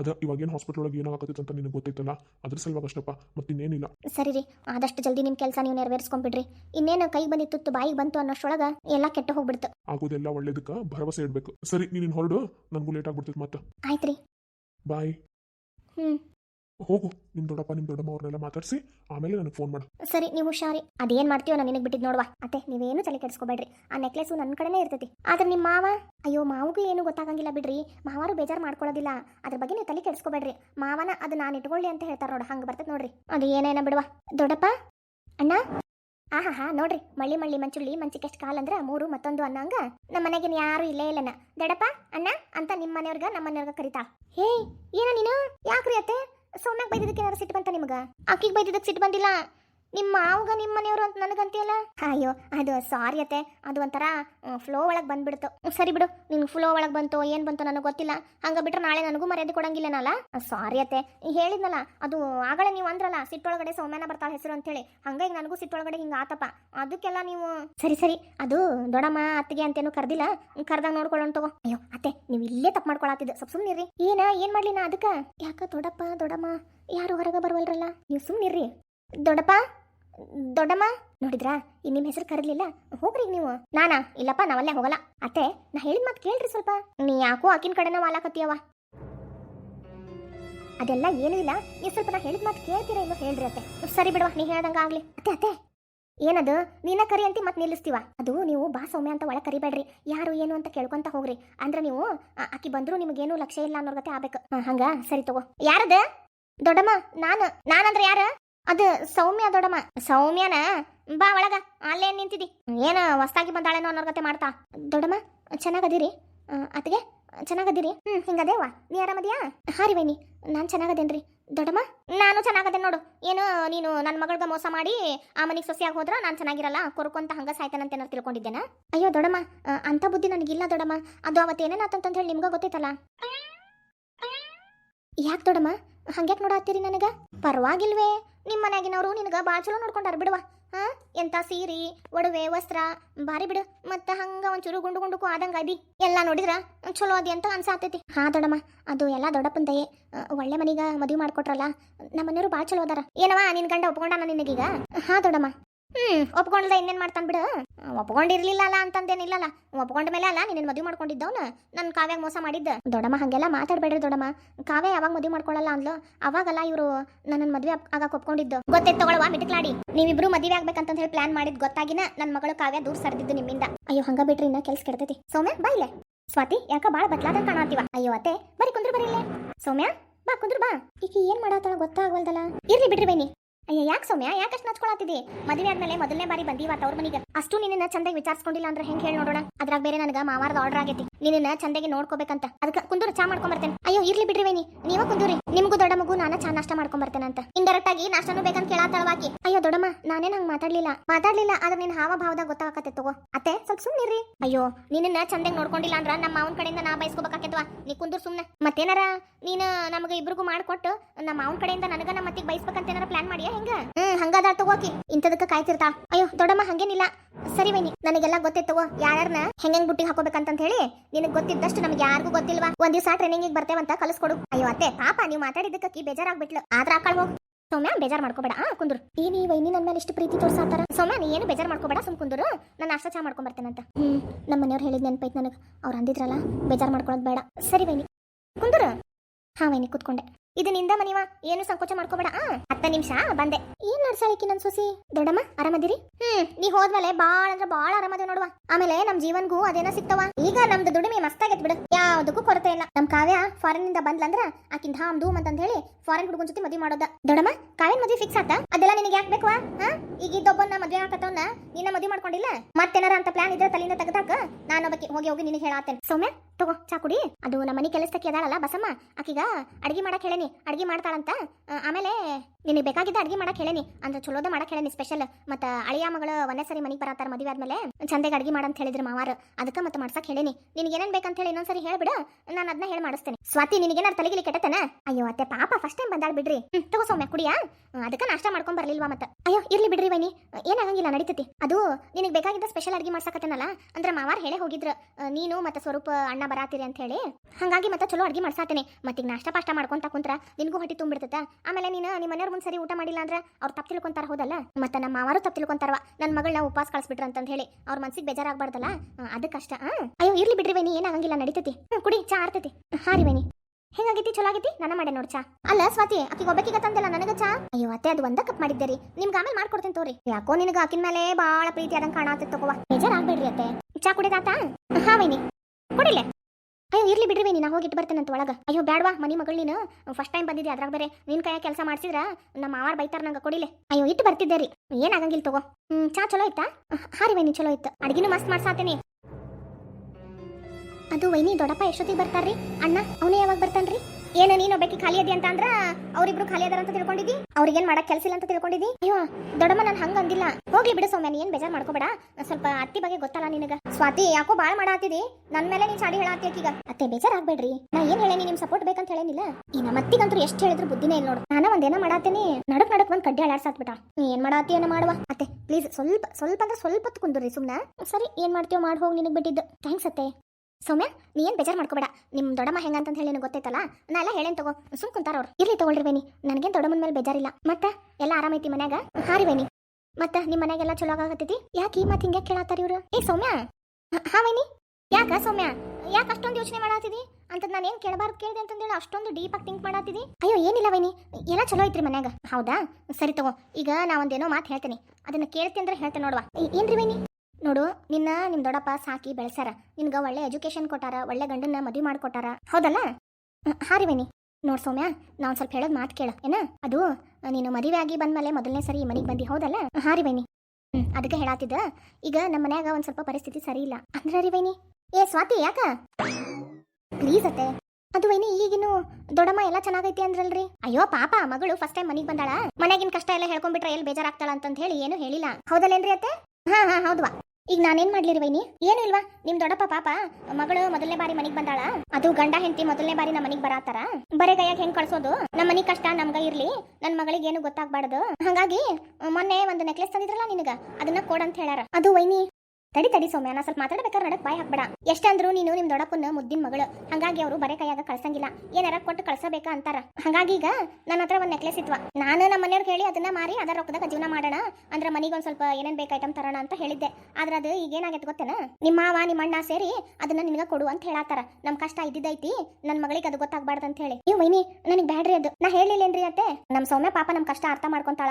ಅದ ಇವಾಗೇನು ಹಾಸ್ಪಿಟಲ್ ಒಳಗೆ ಏನಾಗತ್ತೈತೆ ಅಂತ ನಿನಗೆ ಗೊತ್ತೈತಲ್ಲ? ಅದ್ರ ಸಲುವಾಗಿ ಅಷ್ಟಪ್ಪ ಮತ್ತಿನ್ನೇನಿಲ್ಲ ಸರಿ ರೀ ಆದಷ್ಟು ಜಲ್ದಿ ನಿಮ್ಮ ಕೆಲಸ ನೀವು ನೆರವೇರಿಸ್ಕೊಂಡ್ಬಿಡ್ರಿ ಇನ್ನೇನು ಕೈ ಬಂದಿತ್ತು ಬಾಯಿಗೆ ಬಂತು ಅನ್ನೋಷ್ಟೊಳಗ ಎಲ್ಲ ಕೆಟ್ಟ ಹೋಗ್ಬಿಡ್ತು. ಆಗೋದೆಲ್ಲ ಒಳ್ಳೇದಕ್ಕೆ ಭರವಸೆ ಇಡ್ಬೇಕು. ಸರಿ ನೀನು ಹೊರಡು ನನಗೂ ಲೇಟ್ ಆಗ್ಬಿಡ್ತೈತೆ ಮತ್ತೆ. ಆಯ್ತು ರೀ ಬಾಯ್ ಹ್ಞೂ ಹೋಗು, ನಿಮ್ ದೊಡ್ಡಪ್ಪ, ನಿಮ್ ದೊಡ್ಡಮ್ಮ ಅವ್ರನ್ನೆಲ್ಲ ಮಾತಾಡಿಸಿ, ಆಮೇಲೆ ನನಗೆ ಫೋನ್ ಮಾಡು. ಸರಿ, ನೀವು ಹುಷಾರಿ. ಅದೇನ್ ಮಾಡ್ತೀವೋ ನಾನು ನಿನಗೆ ಬಿಟ್ಟಿದ್ ನೋಡುವ. ಅತ್ತೆ, ನೀವೇನು ತಲೆ ಕೆಡಿಸ್ಕೋಬೇಡ್ರಿ. ಆ ನೆಕ್ಲೆಸ್ ನನ್ನ ಕಡೆನೇ ಇರ್ತೈತಿ. ಆದ್ರೆ ನಿಮ್ಮ ಮಾವ? ಅಯ್ಯೋ, ಮಾವಗೂ ಏನು ಗೊತ್ತಾಗಂಗಿಲ್ಲ ಬಿಡ್ರಿ. ಮಾವಾರು ಬೇಜಾರು ಮಾಡ್ಕೊಳ್ಳೋದಿಲ್ಲ. ಅದ್ರ ಬಗ್ಗೆ ನೀವು ತಲೆ ಕೆಡಿಸ್ಕೋಬೇಡ್ರಿ. ಮಾವನ ಅದು ನಾನು ಇಟ್ಕೊಳ್ಳಿ ಅಂತ ಹೇಳ್ತಾರ ನೋಡು, ಹಂಗೆ ಬರ್ತದೆ ನೋಡ್ರಿ. ಅದು ಏನೇನ ಬಿಡುವ. ದೊಡ್ಡಪ್ಪ? ಅಣ್ಣ? ಆಹಾ ಹಾ ನೋಡ್ರಿ. ಮಳ್ಳಿ ಮಳ್ಳಿ, ಮಂಚುಳ್ಳಿ, ಮಂಚಿಕೆಷ್ಟು ಕಾಲ್ ಅಂದ್ರೆ ಮೂರು, ಮತ್ತೊಂದು ಅನ್ನಂಗ ನಮ್ಮ ಮನೆಗಿನ ಯಾರು ಇಲ್ಲೇ ಇಲ್ಲನ. ದಡಪ್ಪ ಅಣ್ಣ, ಅಂತ ನಿಮ್ಮ ಮನೆಯವ್ರಗ ನಮ್ಮ ಮನೆಯವ್ರಿಗೆ ಕರಿತಾ ಹೇ ಏನ ನೀನು? ಯಾಕ್ರಿ ಅತ್ತೆ? ಸೌಮ್ಯಾಗ ಬೈದಿದ್ದಕ್ಕೆ ಏನಾರು ಸಿಟ್ಟು ಬಂತ ನಿಮಗೆ? ಆಕಿಗೆ ಬೈದಿದ್ದಕ್ಕೆ ಸಿಟ್ಟು ಬಂದಿಲ್ಲ? ನಿಮ್ಮ ಮಾವಗ ನಿಮ್ಮ ಮನೆಯವರು ಅಂತ ನನಗಂತೀಯಲ್ಲ? ಅಯ್ಯೋ, ಅದು ಸಾರಿ ಅತ್ತೆ. ಅದು ಒಂಥರ ಫ್ಲೋ ಒಳಗೆ ಬಂದ್ಬಿಡ್ತು. ಸರಿ ಬಿಡು. ನಿನ್ಗೆ ಫ್ಲೋ ಒಳಗೆ ಬಂತು, ಏನು ಬಂತು ನನಗೆ ಗೊತ್ತಿಲ್ಲ. ಹಂಗ ಬಿಟ್ರೆ ನಾಳೆ ನನಗೂ ಮರ್ಯಾದೆ ಕೊಡಂಗಿಲ್ಲನಲ್ಲ? ಸಾರಿ ಅತ್ತೆ. ಹೇಳಿದ್ನಲ್ಲ, ಅದು ಆಗಲೇ ನೀವು ಅಂದ್ರಲ್ಲ, ಸಿಟ್ಟೊಳಗಡೆ ಸೌಮ್ಯನ ಬರ್ತಾಳ ಹೆಸರು ಅಂತೇಳಿ. ಹಂಗ ಈಗ ನನಗೂ ಸಿಟ್ಟೊಳಗಡೆ ಹಿಂಗೆ ಆತಪ್ಪ. ಅದಕ್ಕೆಲ್ಲ ನೀವು, ಸರಿ ಸರಿ. ಅದು ದೊಡಮ್ಮ ಅತ್ತಿಗೆ ಅಂತೇನು ಕರ್ದಿಲ್ಲ? ಕರ್ದಾಗ ನೋಡ್ಕೊಳ್ಳೋಣ ತಗೋ. ಅಯ್ಯೋ, ಅತ್ತೆ, ನೀವು ಇಲ್ಲೇ ತಪ್ಪು ಮಾಡ್ಕೊಳತ್ತಿದ್ದೆ ಸ್ವಲ್ಪ ಸುಮ್ಮನಿರ್ರಿ ಏನ, ಏನ್ ಮಾಡ್ಲಿ ನಾ ಅದಕ್ಕ? ಯಾಕ ದೊಡ್ಡಪ್ಪ ದೊಡಮ್ಮ ಯಾರು ಹೊರಗೆ ಬರವಲ್ರಲ್ಲ? ನೀವು ಸುಮ್ಮನಿರ್ರಿ ದೊಡ್ಡಪ್ಪ? ದೊಡ್ಡಮ್ಮ, ನೋಡಿದ್ರಾ? ಈ ನಿಮ್ಮ ಹೆಸರು ಕರೀಲಿಲ್ಲ ಹೋಗ್ರಿ ನೀವು. ನಾನಾ? ಇಲ್ಲಪ್ಪ, ನಾವಲ್ಲೇ ಹೋಗಲ್ಲ. ಅತ್ತೆ, ನಾ ಹೇಳಿದ ಮಾತು ಕೇಳ್ರಿ ಸ್ವಲ್ಪ. ನೀ ಯಾಕೋ ಆಕಿನ ಕಡೆನ ವಾಲಾಕತ್ತೀಯವ ಅದೆಲ್ಲ ಏನೂ ಇಲ್ಲ. ನೀವು ಸ್ವಲ್ಪ ನಾ ಹೇಳಿದ ಮಾತು ಕೇಳ್ತೀರ ಇಲ್ಲೋ ಹೇಳ್ರಿ ಅತ್ತೆ. ಸರಿ ಬಿಡವಾ ನೀ ಹೇಳ್ದಂಗ ಆಗ್ಲಿ. ಅತ್ತೆ ಅತ್ತೆ. ಏನದು? ನೀನ ಕರಿ ಅಂತ ಮತ್ತೆ ನಿಲ್ಲಿಸ್ತೀವ? ಅದು ನೀವು ಬಾ ಸೌಮ್ಯ ಅಂತ ಒಳಗೆ ಕರಿಬೇಡ್ರಿ. ಯಾರು, ಏನು ಅಂತ ಕೇಳ್ಕೊಂತ ಹೋಗ್ರಿ. ಅಂದ್ರೆ ನೀವು ಆಕಿ ಬಂದ್ರು ನಿಮಗೇನು ಲಕ್ಷ್ಯ ಇಲ್ಲ ಅನ್ನೋರ್ಗತೆ ಆಗ್ಬೇಕು. ಹಂಗ? ಸರಿ ತಗೋ. ಯಾರದ? ದೊಡ್ಡಮ್ಮ, ನಾನು. ನಾನಂದ್ರೆ ಯಾರ? ಅದು ಸೌಮ್ಯ ದೊಡಮ್ಮ ಸೌಮ್ಯನ? ಬಾ ಒಳಗ, ಅಲ್ಲೇ ನಿಂತಿದಿ. ಏನ ಹೊಸ್ದಾಗಿ ಬಂದಾಳೇನೋ ಅನ್ನೋರ್ಗತೆ ಮಾಡ್ತಾ. ದೊಡಮ್ಮ ಚೆನ್ನಾಗದಿರಿ? ಅತ್ತಿಗೆ, ಚೆನ್ನಾಗದಿರಿ? ಹ್ಮ್ ಹಿಂಗದೇವ ನೀ ಆರಾಮದಿಯಾ? ರೀ ವೈನಿ, ನಾನ್ ಚೆನ್ನಾಗದೇನ್ರಿ. ದೊಡಮ್ಮ ನಾನು ಚೆನ್ನಾಗದೆ ನೋಡು. ಏನು, ನೀನು ನನ್ನ ಮಗಳ್ಗ ಮೋಸ ಮಾಡಿ ಆ ಮನೆಗೆ ಸೊಸೆಯಾಗಿ ಹೋದ್ರ ನಾನು ಚೆನ್ನಾಗಿರಲ್ಲ? ಕೊರ್ಕೊಂತ ಹಂಗ ಸಾಯ್ತಾನಂತ ಏನಾರು ತಿಳ್ಕೊಂಡಿದ್ದೇನ? ಅಯ್ಯೋ ದೊಡಮ್ಮ ಅಂತ ಬುದ್ಧಿ ನನಗಿಲ್ಲ ದೊಡಮ್ಮ ಅದು ಅವತ್ತು ಏನೇನಾತಂತ ಹೇಳಿ ನಿಮ್ಗ ಗೊತ್ತೈತಲ್ಲ? ಯಾಕೆ ದೊಡಮ್ಮ ಹಂಗ್ಯಾಕ್ ನೋಡತ್ತೀರಿ ನನಗ? ಪರವಾಗಿಲ್ವೇ. ನಿಮ್ಮ ಮನ್ಯಾಗಿನವರು ನಿನಗೆ ಭಾಳ ಚಲೋ ನೋಡ್ಕೊಂಡಾರ ಬಿಡುವ. ಹಾಂ? ಎಂತ ಸೀರಿ, ಒಡವೆ, ವಸ್ತ್ರ, ಬಾರಿ ಬಿಡು. ಮತ್ತೆ ಹಂಗ ಒಂಚೂರು ಗುಂಡು ಗುಂಡುಕು ಆದಂಗ ಅದಿ ಎಲ್ಲ ನೋಡಿದ್ರ? ಚಲೋ ಅದಿ ಅಂತ ಅನ್ಸಾತೈತಿ ಹಾ ದೊಡ್ಡಮ್ಮ ಅದು ಎಲ್ಲ ದೊಡ್ಡಪ್ಪನ ದಯೆ ಒಳ್ಳೆ ಮನಿಗ ಮದುವೆ ಮಾಡ್ಕೊಟ್ರಲ್ಲ ನಮ್ಮ ಮನೆಯವರು ಭಾಳ ಚಲೋ ಅದಾರ. ಏನವ ನಿನ್ ಗಂಡ ಒಪ್ಕೊಂಡಾನ ನಿನಗೀಗ? ಹಾ ದೊಡ್ಡಮ್ಮ ಹ್ಮ್ ಒಪ್ಕೊಂಡ್ದ ಇನ್ನೇನ್ ಮಾಡ್ತಾನ ಬಿಡು. ಒಪ್ಕೊಂಡಿರ್ಲಿಲ್ಲ ಅಲ್ಲ ಅಂತಂದೇನಿಲ್ಲಲ್ಲ. ಒಪ್ಕೊಂಡ ಮೇಲೆ ಅಲ್ಲ ನಿನ್ನ ಮದುವೆ ಮಾಡ್ಕೊಂಡಿದ್ದವನ. ನನ್ನ ಕಾವ್ಯಾಗ ಮೋಸ ಮಾಡಿದ್ದ. ದೊಡ್ಡಮ್ಮ ಹಂಗೆಲ್ಲ ಮಾತಾಡ್ಬೇಡ್ರಿ ದೊಡ್ಡಮ್ಮ. ಕಾವ್ಯ ಯಾವಾಗ ಮದುವೆ ಮಾಡ್ಕೊಳ್ಳಲ್ಲ ಅಂದ್ಲು? ಅವಾಗಲ್ಲ ಇವರು ನನ್ನ ಮದುವೆ ಆಗಾಕ ಒಪ್ಕೊಂಡಿದ್ದು. ಗೊತ್ತೈತ್ ತಗೊಳವ ಮಿಟಕ್ಲಾಡಿ. ನೀವಿಬ್ರು ಮದುವೆ ಆಗ್ಬೇಕಂತ ಹೇಳಿ ಪ್ಲಾನ್ ಮಾಡಿದ್ ಗೊತ್ತಾಗಿನ ನನ್ನ ಮಗಳು ಕಾವ್ಯ ದೂರ ಸರ್ದಿದ್ದು ನಿಮ್ಮಿಂದ. ಅಯ್ಯೋ, ಹಂಗ ಬಿಟ್ರಿ ಇನ್ನ ಕೆಲ್ಸ ಕೆಡ್ತೈತಿ. ಸೌಮ್ಯ, ಬಾ ಇಲ್ಲೇ. ಸ್ವಾತಿ, ಯಾಕ ಬಾಳ ಬದ್ಲಾದಂಗ ಕಾಣಾತಿವ? ಅಯ್ಯೋ, ಅತ್ತೆ, ಬರೀ ಕುಂದ್ರು ಬರೀಲೆ ಸೌಮ್ಯ, ಬಾ ಕುಂದ್ರು ಬಾ. ಈಕಿ ಏನ್ ಮಾಡತ್ತಾಳ ಗೊತ್ತಾಗವಲ್ದಲ್ಲ. ಇರ್ಲಿ ಬಿಡ್ರಿ ಬೈನಿ. ಅಯ್ಯ, ಯಾಕೆ ಸೌಮ್ಯ? ಯಾಕಷ್ಟು ನಚ್ಕೊಳತ್ತಿದ್ದಿ ಮದುವೆ ಆದ್ಮೇಲೆ ಮೊದಲನೇ ಬಾರಿ ಬಂದಿವಾತ ಅವ್ರ ಮನೆಗೆ. ಅಷ್ಟು ನಿನ್ನ ಚಂದಾಗಿ ವಿಚಾರಿಸ್ಕೊಂಡಿಲ್ಲ ಅಂದ್ರೆ ಹೆಂಗ್ ಹೇಳಿ ನೋಡೋಣ? ಅದ್ರಾಗ ಬೇರೆ ನನಗ ಮಾವಾರದ ಆರ್ಡರ್ ಆಗೈತಿ. ನಿನ್ನ ಚಂದಾಗಿ ನೋಡ್ಕೋಬೇಕಂತ. ಅದಕ್ಕೆ ಕುಂದೂರು ಚಾ ಮಾಡ್ಕೊಂಡ್ ಬರ್ತೇನೆ ಅಯ್ಯೋ, ಇರ್ಲಿ ಬಿಡ್ರಿ ನೀ ನೀವ ಕುಂದೂರಿ. ನಿಮ್ಗೂ ದೊಡ್ಡ ಮಗು, ನಾನ ಚಾ ನಾಷ್ಟ ಮಾಡ್ಕೊಂಡ್ ಬರ್ತೇನೆ ಅಂತ. ಇಂಡೈರೆಕ್ಟ್ ಆಗಿ ನಾಷ್ಟನೂ ಬೇಕಂತ ಕೇಳಾತಳವಾಕಿ ಅಯ್ಯೋ, ದೊಡ್ಡಮ್ಮ, ನಾನೇನ್ ಹಂಗ್ ಮಾತಾಡ್ಲಿಲ್ಲ. ಮಾತಾಡ್ಲಿಲ್ಲ, ಆದ್ರೆ ನಿನ್ ಹಾವ ಭಾವದಾಗ ಗೊತ್ತಾಗತ್ತೆ ತಗೋ. ಅತ್ತೆ, ಸ್ವಲ್ಪ ಸುಮ್ನಿರ್ರಿ. ಅಯ್ಯೋ ನಿನ್ನ ಚಂದಾಗಿ ನೋಡ್ಕೊಂಡಿಲ್ಲ ಅಂದ್ರ ನಮ್ಮ ಮಾವನ್ ಕಡೆಯಿಂದ ನಾ ಬಯಸ್ಕೋಬೇಕಾಕೈತವ ನೀ ಕುಂದೂರ್ ಸುಮ್ನೆ. ಮತ್ತೇನಾರ ನೀನು ನಮಗೆ ಇಬ್ರಿಗೂ ಮಾಡ್ಕೊಟ್ಟು ನಮ್ಮ ಮಾವನ್ ಕಡೆಯಿಂದ ನನಗ ನಮ್ಮ ಮತ್ತಿಗೆ ಬಯಸ್ಬೇಕಂತ ಏನಾರ ಪ್ಲಾನ್ ಮಾಡಿಯಾ? ಹೆಂಗ? ಹ್ಮ್ ಹಂಗದ ತಗೋಕಿ ಇಂಥದಕ್ಕ ಕಾಯ್ತಿರ್ತಾ. ಅಯ್ಯೋ, ದೊಡ್ಡಮ್ಮ ಹಂಗೇನಿಲ್ಲ. ಸರಿ ವೈನಿ, ನನಗೆಲ್ಲ ಗೊತ್ತಿತ್ತವೋ ಯಾರ್ಯಾರನ ಯಾರ್ಯಾರನ್ನ ಹೆಂಗ್ ಬುಟ್ಟಿಗೆ ಹಾಕೋಬೇಕಂತ ಹೇಳಿ ನಿನಗೆ ಗೊತ್ತಿದ್ದಷ್ಟು ನಮ್ಗೆ ಯಾರಿಗೂ ಗೊತ್ತಿಲ್ವಾ? ಒಂದ್ ದಿವಸ ಟ್ರೈನಿಂಗ್ ಬರ್ತೇವಂತ ಕಲಿಸ್ಕೊಡು. ಅಯ್ಯೋ, ಅತ್ತೆ, ಪಾಪ ನೀವು ಮಾತಾಡಿದ್ದಕ್ಕಿ ಬೇಜಾರಾಗ್ಬಿಟ್ಲು. ಆದ್ರ ಆಕಳ್ ಹೋಗ್. ಸೌಮ್ಯ, ಬೇಜಾರ್ ಮಾಡ್ಕೋಬೇಡ. ಆ, ಕುಂದ್ರು. ನೀ ವೈನಿ ನನ್ನ ಮೇಲೆ ಇಷ್ಟು ಪ್ರೀತಿ ತೋರ್ಸಾತಾರ ಸೌಮ್ಯ, ನೀ ಏನು ಬೇಜಾರ್ ಮಾಡ್ಕೋಬೇಡ, ಸುಮ್ ಕುಂದ್ರು. ನಾನು ನಾಷ್ಟ ಚಾ ಮಾಡ್ಕೊಂಡ್ ಬರ್ತೇನಂತ ಹ್ಮ್ ನಮ್ಮ ಮನೆಯವ್ರು ಹೇಳಿದ್ ನೆನ್ಪೈತ್ ನನಗೆ. ಅವ್ರು ಅಂದಿದ್ರಲ್ಲ, ಬೇಜಾರ್ ಮಾಡ್ಕೊಳೋದು ಬೇಡ. ಸರಿ ವೈನಿ. ಕುಂದ್ರು. ಹಾ, ವೈನಿ, ಕುತ್ಕೊಂಡೆ. ಇದು ನಿಂದ ಮನಿವ, ಏನು ಸಂಕೋಚ ಮಾಡ್ಕೋಬೇಡ, ಆ? ಹತ್ತ ನಿಮಿಷ, ಬಂದೆ. ಏನ್ ನಡ್ಸಾಳಿಕಿ ನನ್ ಸೊಸಿ? ದೊಡ್ಡಮ್ಮ, ಆರಾಮದಿರಿ? ಹ್ಮ್, ನೀ ಹೋದ್ಮೇಲೆ ಬಾಳ ಅಂದ್ರ ಬಾಳ ಆರಾಮದ ನೋಡುವ. ಆಮೇಲೆ ನಮ್ ಜೀವನ್ಗೂ ಅದೇನ ಸಿಗ್ತಾವ. ಈಗ ನಮ್ದು ದುಡಿಮೆ ಮಸ್ತಾಗೈತ್ ಬಿಡು. ಯಾವ್ದಕ್ಕೂ ಕೊರತೆ ಇಲ್ಲ. ನಮ್ ಕಾವ್ಯ ಫಾರಿನ್ ಇಂದ ಬಂದ್ಲಂದ್ರ ಆಕಿನ್ ಧಾಮ್ ಧೂಮ್ ಅಂತ ಹೇಳಿ ಫಾರಿನ್ ಹುಡುಗನ್ ಜೊತೆ ಮದ್ವೆ ಮಾಡೋದ. ದೊಡ್ಡಮ್ಮ, ಕಾವ್ಯನ್ ಮದ್ವೆ ಫಿಕ್ಸ್ ಆತ? ಅದೆಲ್ಲ ನಿನಗೆ ಯಾಕೆ ಬೇಕವಾ ಹಾ? ಈಗ ಇದ್ದೊಬ್ಬನ ಮದ್ವೆ ಹಾಕತ್ತವನ್ನ ನಿನ್ನ ಮದ್ವೆ ಮಾಡ್ಕೊಂಡಿಲ್ಲ? ಮತ್ತೇನಾರ ಅಂತ ಪ್ಲಾನ್ ಇದ್ರೆ ತಲೆಯಿಂದ ತೆಗೆದಾಕ ನಾನು ಬಗ್ಗೆ ಹೋಗಿ ಹೋಗಿ ನಿನಗೆ ಹೇಳಾತೇನೆ. ಸೌಮ್ಯ ತಗೋ, ಚಾ ಕುಡಿ. ಅದು ನಮ್ಮ ಮನೆ ಕೆಲಸಕ್ಕೆ ಅದಾಳಲ್ಲ ಬಸಮ್ಮ, ಆಕಿಗ ಅಡಿಗೆ ಮಾಡಕ್ ಹೇಳೇನಿ, ಅಡಿಗೆ ಮಾಡ್ತಾಳಂತ. ಆಮೇಲೆ ನಿನಗೆ ಬೇಕಾಗಿದ್ದ ಅಡಿಗೆ ಮಾಡಕ್ ಹೇಳೇನಿ. ಅಂದ್ರೆ ಚಲೋದ ಮಾಡಕ್ ಹೇಳೇನಿ ಸ್ಪೆಷಲ್ ಮತ್ತ ಅಳಿಯ ಮಗಳ ಒಂದೇ ಸರಿ ಮನೆಗೆ ಬರತ್ತಾರ ಮದುವೆ ಆದ್ಮೇಲೆ ಚಂದಗೆ ಅಡಿಗೆ ಮಾಡಂತ ಹೇಳಿದ್ರು ಮಾವಾರ. ಅದಕ್ಕೆ ಮತ್ತೆ ಮಾಡ್ಸಕ್ ಹೇಳೇನಿ. ನಿನಗೆ ಏನೇನ್ ಬೇಕಂತ ಹೇಳಿ ಇನ್ನೊಂದ್ಸರಿ ಹೇಳ್ಬಿಡ ನಾನು ಅದನ್ನ ಹೇಳಿ ಮಾಡಿಸ್ತೇನೆ. ಸ್ವಾತಿ, ನಿನಗೇನಾರು ತಲೆಗಿಲಿ ಕೆಟ್ಟತನ? ಅಯ್ಯೋ, ಅತ್ತೆ ಪಾಪ ಫಸ್ಟ್ ಟೈಮ್ ಬಂದಾಳ ಬಿಡ್ರಿ. ತಗೋ ಸೌಮ್ಯ, ಕುಡಿಯಾ? ಅದಕ್ಕೆ ನಾಷ್ಟ ಮಾಡ್ಕೊಂಡ್ ಬರ್ಲಿಲ್ವಾ ಮತ್ತೆ? ಅಯ್ಯೋ, ಇರ್ಲಿ ಬಿಡ್ರಿ ವೈನಿ. ಏನಾಗಂಗಿಲ್ಲ, ನಡೀತೈತಿ. ಅದು ನಿನಗೆ ಬೇಕಾಗಿದ್ದ ಸ್ಪೆಷಲ್ ಅಡಿಗೆ ಮಾಡ್ಸಕತ್ತನಲ್ಲ? ಅಂದ್ರೆ ಮಾವಾರ್ ಹೇಳೇ ಹೋಗಿದ್ರ. ನೀನು ಮತ್ತೆ ಸ್ವರೂಪ, ಅಣ್ಣ ಬರಾತಿರಿ ಅಂತ ಹೇಳಿ. ಹಂಗಾಗಿ ಮತ್ತೆ ಚಲೋ ಅಡಿಗೆ ಮಾಡ್ಸಾತೇನೆ. ಮತ್ತೆ ನಾಷ್ಟಾ ಪಾಷ್ಟಾ ಮಾಡ್ಕೊಂತ ಕುಂತ್ರ ನಿನಗೂ ಹೊಟ್ಟಿ ತುಂಬಿಡ್ತೈತ. ಆಮೇಲೆ ನೀನು ನಿಮ್ಮ ಮನೆಯವ್ರ ಮುಂದೆ ಸರಿ ಊಟ ಮಾಡಿಲ್ಲ ಅಂದ್ರೆ ಅವ್ರು ತಪ್ಪು ತಿಳ್ಕೊಂತಾರ ಹೋದಲ್ಲ? ಮತ್ತೆ ನಮ್ಮ ಮಾವಾರು ತಪ್ಪು ತಿಳ್ಕೊಂತಾರವ ನನ್ನ ಮಗಳನ್ನ ಉಪವಾಸ ಕಳಿಸ್ಬಿಟ್ರ ಅಂತ ಹೇಳಿ ಅವ್ರ ಮನ್ಸಿಗೆ ಬೇಜಾರಾಗಬಾರ್ದಲ್ಲ? ಅದಕ್ಕಷ್ಟ? ಅಯ್ಯೋ, ಇರ್ಲಿ ಬಿಡ್ರಿ ವೇಣಿ, ಏನಾಗಂಗಿಲ್ಲ, ನಡೀತೈತಿ. ಕುಡಿ, ಚಾ ಆರ್ತೈತಿ ಹಾ ರೀ ವೈನಿ ಹೆಂಗಾಗೈತಿ? ಚಲೋ ಆಗೈತಿ? ನನ್ನ ಮಾಡೆ ನೋಡ್ ಚಾ. ಅಲ್ಲ, ಸ್ವಾತಿ, ಆಕಿಗೆ ಒಬ್ಬಕಿಗೆ ತಂದಿಲ್ಲ ನನಗ ಚಾ? ಅಯ್ಯೋ, ಅತ್ತೆ, ಅದು ಒಂದ ಕಪ್ ಮಾಡಿದ್ದೆ ರೀ. ನಿಮ್ಗೆ ಆಮೇಲೆ ಮಾಡ್ಕೊಡ್ತೀನಿ ತೋರಿ. ಯಾಕೋ ನಿನಗ ಆಕಿನ ಮೇಲೆ ಬಾಳ ಪ್ರೀತಿ ಆದಂಗ ಕಾಣತ್ತೆ ತಗೋವ. ಬೇಜಾರಾಗ್ಬೇಡ್ರಿ ಅತ್ತೆ. ಚಾ ಕುಡಿದಾತ? ಹಾ ವೈನಿ ಕುಡಿಲೆ. ಅಯ್ಯೋ, ಇರ್ಲಿ ಬಿಡ್ರಿ ನೀನು ಹೋಗಿಟ್ಟು ಬರ್ತೇನಂತ ಒಳಗೆ. ಅಯ್ಯೋ, ಬ್ಯಾಡ್ವಾ, ಮನಿ ಮಗಳು ನೀನು. ಫಸ್ಟ್ ಟೈಮ್ ಬಂದಿದ್ದೆ ಅದ್ರಾಗ ಬೇರೆ. ನೀನ್ ಕೈಯ ಕೆಲಸ ಮಾಡಿಸಿದ್ರ, ನಮ್ಮ ಮಾವಾರ್ ಬೈತಾರ ನಂಗೆ ಕೊಡಿಲೆ. ಅಯ್ಯೋ, ಇಟ್ಟು ಬರ್ತಿದ್ದೆ ರೀ. ಏನಾಗಂಗಿಲ್ಲ ತಗೋ. ಹ್ಞೂ ಚಾ ಚಲೋ ಇತ್ತಾ ಹಾ ರೀ ವೈನಿ ಚಲೋ ಇತ್ತು ಅಡ್ಗಿನೂ ಮಸ್ತ್ ಮಾಡ್ಸಾತೇನಿ ಅದು ವೈನಿ ದೊಡ್ಡಪ್ಪ ಎಷ್ಟೊತ್ತಿಗೆ ಬರ್ತಾರ್ರಿ? ಅಣ್ಣ, ಅವನೇ ಯಾವಾಗ ಬರ್ತಾನ್ರಿ? ಏನು ನೀನು ಒಬ್ಬಾಕಿ ಖಾಲಿ ಅದಿ ಅಂತ ಅಂದ್ರ ಅವರಿಬ್ರು ಖಾಲಿ ಅದಾರ ಅಂತ ತಿಳ್ಕೊಂಡಿದ್ದಿ? ಅವ್ರಿಗೇನ್ ಮಾಡಕ್ ಕೆಲಸ ಇಲ್ಲ ಅಂತ ತಿಳ್ಕೊಂಡಿದ್ದಿ? ಅಯ್ಯೋ, ದೊಡ್ಡಮ್ಮ ನಾನು ಹಂಗ ಅಂದಿಲ್ಲ. ಹೋಗ್ಲಿ ಬಿಡು ಸೌಮ್ಯ ಏನ್ ಬೇಜಾರ್ ಮಾಡ್ಕೋಬೇಡ. ಸ್ವಲ್ಪ ಅತ್ತಿ ಬಗ್ಗೆ ಗೊತ್ತಲ್ಲ ನಿನಗ. ಸ್ವಾತಿ, ಯಾಕೋ ಬಾಳ ಮಾಡಾತಿದಿ ನನ್ ಮೇಲೆ ನೀನ್ ಚಾಡಿ ಈಗ ಅತ್ತೆ, ಬೇಜಾರ್ ಆಗ್ಬೇಡ್ರಿ. ನಾ ಏನ್ ಹೇಳೇನಿ, ನಿಮ್ ಸಪೋರ್ಟ್ ಬೇಕಂತ ಹೇಳೇನಿಲ್ಲ. ಈ ನಮ್ಮ ಅತ್ತಿಗಂತೂ ಎಷ್ಟ್ ಹೇಳಿದ್ರು ಬುದ್ಧಿನೇ ಇಲ್ಲ ನೋಡು. ನಾನ ಒಂದೇನ ಮಾಡಾತೀನಿ. ನಡಕ್ ನಡಕ್ ಒಂದ್ ಕಡ್ಡಿ ಅಳಾಡ್ಸಾತ್ ಬಿಟ್ಟ ನೀ ಏನ್ ಮಾಡಾತಿ ಏನ ಮಾಡುವ. ಅತ್ತೆ ಪ್ಲೀಸ್ ಸ್ವಲ್ಪ ಸ್ವಲ್ಪ ಅಂದ್ರೆ ಸ್ವಲ್ಪ ಕುಂದ್ರಿ ಸುಮ್ನ. ಸರಿ, ಏನ್ ಮಾಡ್ತೀವ ಮಾಡಿ, ಹೋಗಿ ನಿನಗ್ ಬಿಟ್ಟಿದ್ದು. ಥ್ಯಾಂಕ್ಸ್ ಅತ್ತೆ. ಸೌಮ್ಯ, ನೀ ಏನ್ ಬೇಜಾರ್ ಮಾಡ್ಕೋಬೇಡ. ನಿಮ್ ದೊಡ್ಡಮ್ಮ ಹೆಂಗಂತ ಹೇಳಿ ಗೊತ್ತೈತಲ್ಲ, ನಾ ಎಲ್ಲ ಹೇಳೇನ್ ತಗೋ. ಸುಮ್ ಕುಂತಾರ ಅವ್ರು. ಇರ್ಲಿ ತಗೊಳ್ರಿ ವೇನಿ ನನಗೇನ್ ದೊಡ್ಡಮ್ಮನ ಮೇಲೆ ಬೇಜಾರಿಲ್ಲ. ಮತ್ತ ಎಲ್ಲ ಆರಾಮೈತಿ ಮನ್ಯಾಗ? ಹಾರಿ ವೇನಿ ಮತ್ತ ನಿಮ್ ಮನ್ಯಾಗೆಲ್ಲ ಚಲೋ ಆಗತ್ತೈತಿ ಯಾಕೆ ಈ ಮಾತು ಹಿಂಗೆ ಕೇಳತ್ತಾರ ಇವ್ರು? ಏ ಸೌಮ್ಯ! ಹ- ವೇನಿ ಯಾಕ ಸೌಮ್ಯ? ಯಾಕೆ ಅಷ್ಟೊಂದು ಯೋಚನೆ ಮಾಡತ್ತಿದಿ ಅಂತ ನಾನು ಏನ್ ಕೇಳಬಾರ್ದು ಕೇಳಿದೆ ಅಂತಂದೇಳಿ ಅಷ್ಟೊಂದು ಡೀಪ್ ಆಗಿ ಥಿಂಕ್ ಮಾಡತ್ತಿದಿ ಅಯ್ಯೋ, ಏನಿಲ್ಲ ವೈನಿ ಎಲ್ಲ ಚಲೋ ಐತ್ರಿ ಮನ್ಯಾಗ. ಹೌದಾ? ಸರಿ ತಗೋ. ಈಗ ನಾ ಒಂದೇನೋ ಮಾತು ಹೇಳ್ತೀನಿ. ಅದನ್ನ ಕೇಳ್ತಿ ಅಂದ್ರೆ ಹೇಳ್ತೇನೆ ನೋಡುವ. ಏನ್ರಿ ವೈನಿ ನೋಡು, ನಿನ್ನ ನಿಮ್ ದೊಡ್ಡಪ್ಪ ಸಾಕಿ ಬೆಳೆಸ್ಯಾರ. ನಿನ್ಗ ಒಳ್ಳೆ ಎಜುಕೇಶನ್ ಕೊಟ್ಟಾರ, ಒಳ್ಳೆ ಗಂಡನ್ನ ಮದುವೆ ಮಾಡ್ಕೊಟ್ಟಾರ. ಹೌದಲ್ಲ? ಹಾರಿ ವೈನಿ. ನೋಡ್ ಸೌಮ್ಯ ನಾ ಒಂದ್ ಸ್ವಲ್ಪ ಹೇಳೋದ್ ಮಾತು ಕೇಳ. ಏನ? ಅದು, ನೀನು ಮದುವೆ ಆಗಿ ಬಂದ್ಮೇಲೆ ಮೊದಲನೇ ಸರಿ ಮನೆಗೆ ಬಂದಿ, ಹೌದಲ್ಲ? ಹಾ ರೀ ವೈನಿ. ಹ್ಮ್, ಅದಕ್ಕೆ ಹೇಳಾತಿದ್ದ. ಈಗ ನಮ್ಮ ಮನ್ಯಾಗ ಒಂದ್ ಸ್ವಲ್ಪ ಪರಿಸ್ಥಿತಿ ಸರಿ ಇಲ್ಲ. ಅಂದ್ರ ರೀ ವೈನಿ. ಏ, ಸ್ವಾತಿ, ಯಾಕ? ಪ್ಲೀಸ್ ಅತ್ತೆ. ಅದು ವೈನಿ, ಈಗಿನ್ನು ದೊಡ್ಡಮ್ಮ ಎಲ್ಲ ಚೆನ್ನಾಗೈತಿ ಅಂದ್ರಲ್ರಿ. ಅಯ್ಯೋ, ಪಾಪ, ಮಗಳು ಫಸ್ಟ್ ಟೈಮ್ ಮನೆಗೆ ಬಂದಾಳ. ಮನೆಗಿನ ಕಷ್ಟ ಎಲ್ಲ ಹೇಳ್ಕೊಂಡ್ಬಿಟ್ರೆ ಎಲ್ಲಿ ಬೇಜಾರಾಗ್ತಾಳ ಅಂತ ಹೇಳಿ ಏನು ಹೇಳಿಲ್ಲ. ಹೌದಲ್ಲೇನ್ರಿ ಅತ್ತೆ? ಹಾ ಹಾ ಹೌದ್ವಾ ಈಗ ನಾನೇನ್ ಮಾಡ್ಲಿರಿ ವೈನಿ? ಏನು ಇಲ್ವಾ? ನಿಮ್ ದೊಡ್ಡಪ್ಪ ಪಾಪ ಮಗಳು ಮೊದಲನೇ ಬಾರಿ ಮನಿಗ್ ಬಂದಾಳ. ಅದು ಗಂಡ ಹೆಂಡತಿ ಮೊದಲನೇ ಬಾರಿ ನಮ್ಮ ಮನಿಗ್ ಬರಾತಾರ. ಬರೇ ಕೈಯಾಗ ಹೆಂಗ್ ಕಳ್ಸೋದು? ನಮ್ಮ ಮನಿ ಕಷ್ಟ, ನಮ್ಗ ಇರ್ಲಿ. ನನ್ ಮಗಳಿಗೆ ಏನು ಗೊತ್ತಾಗ್ಬಾರ್ದು. ಹಂಗಾಗಿ, ಮೊನ್ನೆ ಒಂದು ನೆಕ್ಲೆಸ್ ತಂದಿದ್ರಲ್ಲ ನಿನಗ? ಅದನ್ನ ಕೊಡಂತ ಹೇಳಾರ. ಅದು ವೈನಿ. ತಡಿ ತಡಿ ಸೌಮ್ಯ, ನಾ ಸ್ವಲ್ಪ ಮಾತಾಡ್ಬೇಕಾದ್ರೆ ನಡಕ್ ಬಾಯ್ ಹಾಕ್ಬೇಡ. ಎಷ್ಟಂದ್ರು ನೀನು ನಿಮ್ ದೊಡ್ಡಪ್ಪನ ಮುದ್ದಿನ ಮಗಳು. ಹಂಗಾಗಿ ಅವರು ಬರೇ ಕೈಯಾಗ ಕಳ್ಸಂಗಿಲ್ಲ. ಏನಾರ ಕೊಟ್ಟು ಕಳ್ಸಬೇಕಾ ಅಂತಾರ. ಹಂಗಾಗಿ ಈಗ ನನ್ನ ಹತ್ರ ಒಂದ್ ನೆಕ್ಲೆಸ್ ಇತ್ವ. ನಾನು ನಮ್ಮ ಮನೆಯವ್ರಿಗೆ ಹೇಳಿ ಅದನ್ನ ಮಾರಿ, ಅದರ ರೊಕ್ಕದಾಗ ಜೀವನ ಮಾಡೋಣ. ಅಂದ್ರೆ ಮನಿಗೆ ಒಂದ್ ಸ್ವಲ್ಪ ಏನೇನ್ ಬೇಕು ಐಟಮ್ ತರೋಣ ಅಂತ ಹೇಳಿದ್ದೆ. ಆದ್ರೆ ಅದು ಈಗ ಏನಾಗೈತೆ ಗೊತ್ತೇನ? ನಿಮ್ಮ ಮಾವ ನಿಮ್ಮ ಅಣ್ಣ ಸೇರಿ ಅದನ್ನ ನಿನಗ ಕೊಡು ಅಂತ ಹೇಳತ್ತಾರ. ನಮ್ ಕಷ್ಟ ಇದ್ದಿದ್ದೈತಿ ನನ್ನ ಮಗಳಿಗೆ ಅದು ಗೊತ್ತಾಗ್ಬಾರ್ದು ಅಂತ ಹೇಳಿ. ನೀವು ವೈನಿ, ನನಗೆ ಬ್ಯಾಡ್ರಿ ಅದು. ನಾ ಹೇಳಿಲ್ಲೇನ್ರಿ ಅತ್ತೆ? ನಮ್ ಸೌಮ್ಯ ಪಾಪ ನಮ್ ಕಷ್ಟ ಅರ್ಥ ಮಾಡ್ಕೊಂತಾಳ.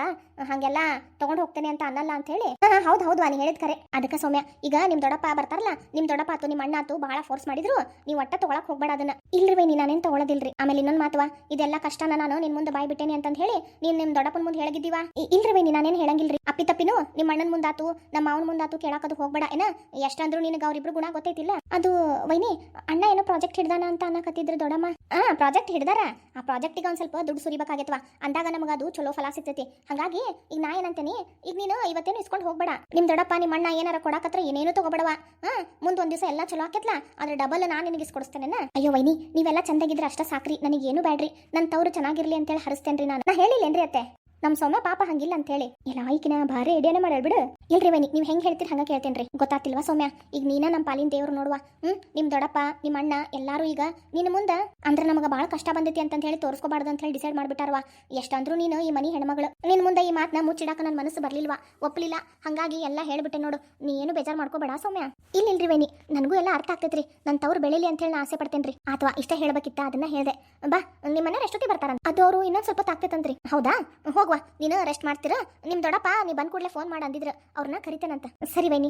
ಹಂಗೆಲ್ಲ ತಗೊಂಡ್ ಹೋಗ್ತೇನೆ ಅಂತ ಅನ್ನಲ್ಲ ಅಂತ ಹೇಳಿ. ಹಾ ಹೌದು ಹೌದು ನೀ ಹೇಳಿದ್ ಕರೆ. ಅದಕ್ಕೆ ಸೌಮ್ಯ ಈಗ ನಿಮ್ ದೊಡ್ಡಪ್ಪ ಬರ್ತಾರಲ್ಲ, ನಿಮ್ ದೊಡ್ಡಪ್ಪ ಆತು, ನಿಮ್ ಅಣ್ಣ ಆತು ಬಹಳ ಫೋರ್ಸ್ ಮಾಡಿದ್ರು, ನೀವು ಒಟ್ಟ ತಗೊಳಕ್ ಹೋಗ್ಬೇಡ ಅದನ್ನ. ಇಲ್ರಿ ವೈನಿ ನಾನೇನ್ ತಗೊಳದಿಲ್ರಿ. ಆಮೇಲೆ ಇನ್ನೊಂದ್ ಮಾತವ, ಇದೆಲ್ಲ ಕಷ್ಟನ ನಾನು ನಿನ್ ಮುಂದೆ ಬಾಯ್ ಬಿಟ್ಟೇನಿ ಅಂತ ಹೇಳಿ ನೀನ್ ನಿಮ್ ದೊಡ್ಡಪ್ಪನ ಮುಂದೆ ಹೇಳಗಿದ್ದೀವಾ? ಇಲ್ರಿ ವೈನಿ ನಾನೇನ್ ಹೇಳಂಗಿಲ್ರಿ. ಅಪ್ಪಿ ತಪ್ಪಿನು ನಿಮ್ಮ ಅಣ್ಣನ ಮುಂದಾತು, ನಮ್ಮ ಮಾವನ ಮುಂದಾತು ಕೇಳಾಕದು ಹೋಗ್ಬೇಡ. ಏನ, ಎಷ್ಟಂದ್ರು ನಿನಗೆ ಅವ್ರಿಬ್ರು ಗುಣ ಗೊತ್ತೈತಿಲ್ಲ? ಅದು ವೈನಿ ಅಣ್ಣ ಏನೋ ಪ್ರಾಜೆಕ್ಟ್ ಹಿಡ್ದಾನ ಅಂತ ಅನ್ನಕತ್ತಿದ್ರು ದೊಡ್ಡಮ್ಮ. ಆ ಪ್ರಾಜೆಕ್ಟ್ ಹಿಡ್ದಾರ? ಆ ಪ್ರಾಜೆಕ್ಟಿಗೆ ಒಂದ್ ಸ್ವಲ್ಪ ದುಡ್ಡು ಸುರಿಬೇಕಾಗೈತವ? ಅಂದಾಗ ನಮಗ ಅದು ಚಲೋ ಫಲ ಸಿಗ್ತೈತಿ. ಹಂಗಾಗಿ ಈಗ ನಾ ಏನಂತೇನಿ, ಈಗ ನೀನು ಇವತ್ತೇನು ಇಸ್ಕೊಂಡು ಹೋಗ್ಬೇಡ. ನಿಮ್ ದೊಡ್ಡಪ್ಪ ನಿಮ್ಮ ಅಣ್ಣ ಏನಾರ ಕೊಡಾಕತ್ರ ಏನೇನು ತಗೋಬೇಡವ ಹಾ, ಮುಂದ್ ಒಂದ್ ದಿವಸ ಎಲ್ಲ ಚಲೋ ಆಕೈತ್ಲ ಆದ್ರೆ ಡಬಲ್ ನಾನು ನಿನಗೆ ಇಸ್ಕೊಡಿಸ್ತೇನೆ ಅಯ್ಯೋ ವೈನಿ, ನೀವೆಲ್ಲ ಚಂದಾಗಿದ್ರೆ ಅಷ್ಟ ಸಾಕ್ರಿ, ನನಗೇನು ಬ್ಯಾಡ್ರಿ. ನನ್ನ ತವ್ರು ಚೆನ್ನಾಗಿರ್ಲಿ ಅಂತೇಳಿ ಹರಿಸ್ತೇನ್ರಿ ನಾನು. ನಾ ಹೇಳಿಲ್ಲೇನ್ರಿ ಅತ್ತೆ? ನಮ್ ಸೌಮ್ಯ ಪಾಪ ಹಂಗಿಲ್ಲ ಅಂತ ಹೇಳಿ ಎಲ್ಲ ಈಗಿನ ಭಾರಿ ಐಡಿಯಾನೇ ಮಾಡ್ಯಾಳ ಬಿಡು. ಇಲ್ರಿ ವೈನಿ, ನೀವು ಹೆಂಗ್ ಹೇಳ್ತೀರಿ ಹಂಗ ಕೇಳ್ತೇನ್ರಿ. ಗೊತ್ತಾತಿಲ್ವಾ ಸೌಮ್ಯ? ಈಗ ನೀನ ನಮ್ಮ ಪಾಲಿನ ದೇವ್ರು ನೋಡುವ. ಹ್ಮ್, ನಿಮ್ ದೊಡ್ಡಪ್ಪ ನಿಮ್ಮ ಅಣ್ಣ, ಎಲ್ಲಾರು ಈಗ ನಿನ್ನ ಮುಂದ. ಅಂದ್ರೆ ನಮಗ ಬಾಳ ಕಷ್ಟ ಬಂದೈತಿ ಅಂತ ಹೇಳಿ ತೋರಿಸ್ಕೋಬಾರ್ದು ಅಂತ ಹೇಳಿ ಡಿಸೈಡ್ ಮಾಡ್ಬಿಟ್ಟಾರವ ಎಷ್ಟಂದ್ರು ನೀನು ಈ ಮನಿ ಹೆಣ್ಮಗಳು. ನಿನ್ ಮುಂದೆ ಈ ಮಾತನ್ನ ಮುಚ್ಚಿಡಾಕ ನನ್ನ ಮನಸ್ಸು ಬರ್ಲಿಲ್ವ? ಒಪ್ಪಲಿಲ್ಲ ಹಂಗಾಗಿ ಎಲ್ಲ ಹೇಳ್ಬಿಟ್ಟೆ ನೋಡು. ನೀ ಏನು ಬೇಜಾರ್ ಮಾಡ್ಕೋಬೇಡ ಸೌಮ್ಯ? ಇಲ್ಲ ಇಲ್ರಿ ವೈನಿ, ನನಗೂ ಎಲ್ಲ ಅರ್ಥ ಆಗ್ತೈತ್ರಿ. ನನ್ನ ತವ್ರು ಬೆಳಿಲಿ ಅಂತ ಹೇಳಿ ಆಸೆ ಪಡ್ತೇನ್ರಿ. ಅಥವಾ ಇಷ್ಟ ಹೇಳ್ಬೇಕಿತ್ತ, ಅದನ್ನ ಹೇಳ್ದೆ. ಬಾ ನಿಮ್ಮ ಮನೆ ಎಷ್ಟೊತ್ತಿ ಬರ್ತಾರ ಅದು ಅವರು ಇನ್ನೊಂದ್ ಸ್ವಲ್ಪ ತಾಕ್ತೈತಂತ್ರಿ ಹೌದಾ? ಹೋಗ್ವಾ ನೀನು ರೆಸ್ಟ್ ಮಾಡ್ತೀರಾ? ನಿಮ್ ದೊಡ್ಡಪ್ಪ ನೀ ಬಂದ್ ಕೂಡಲೇ ಫೋನ್ ಮಾಡಿ ಅಂದಿದ್ರು. ಅವ್ರನ್ನ ಕರಿತೇನಂತ. ಸರಿ ಬೈನಿ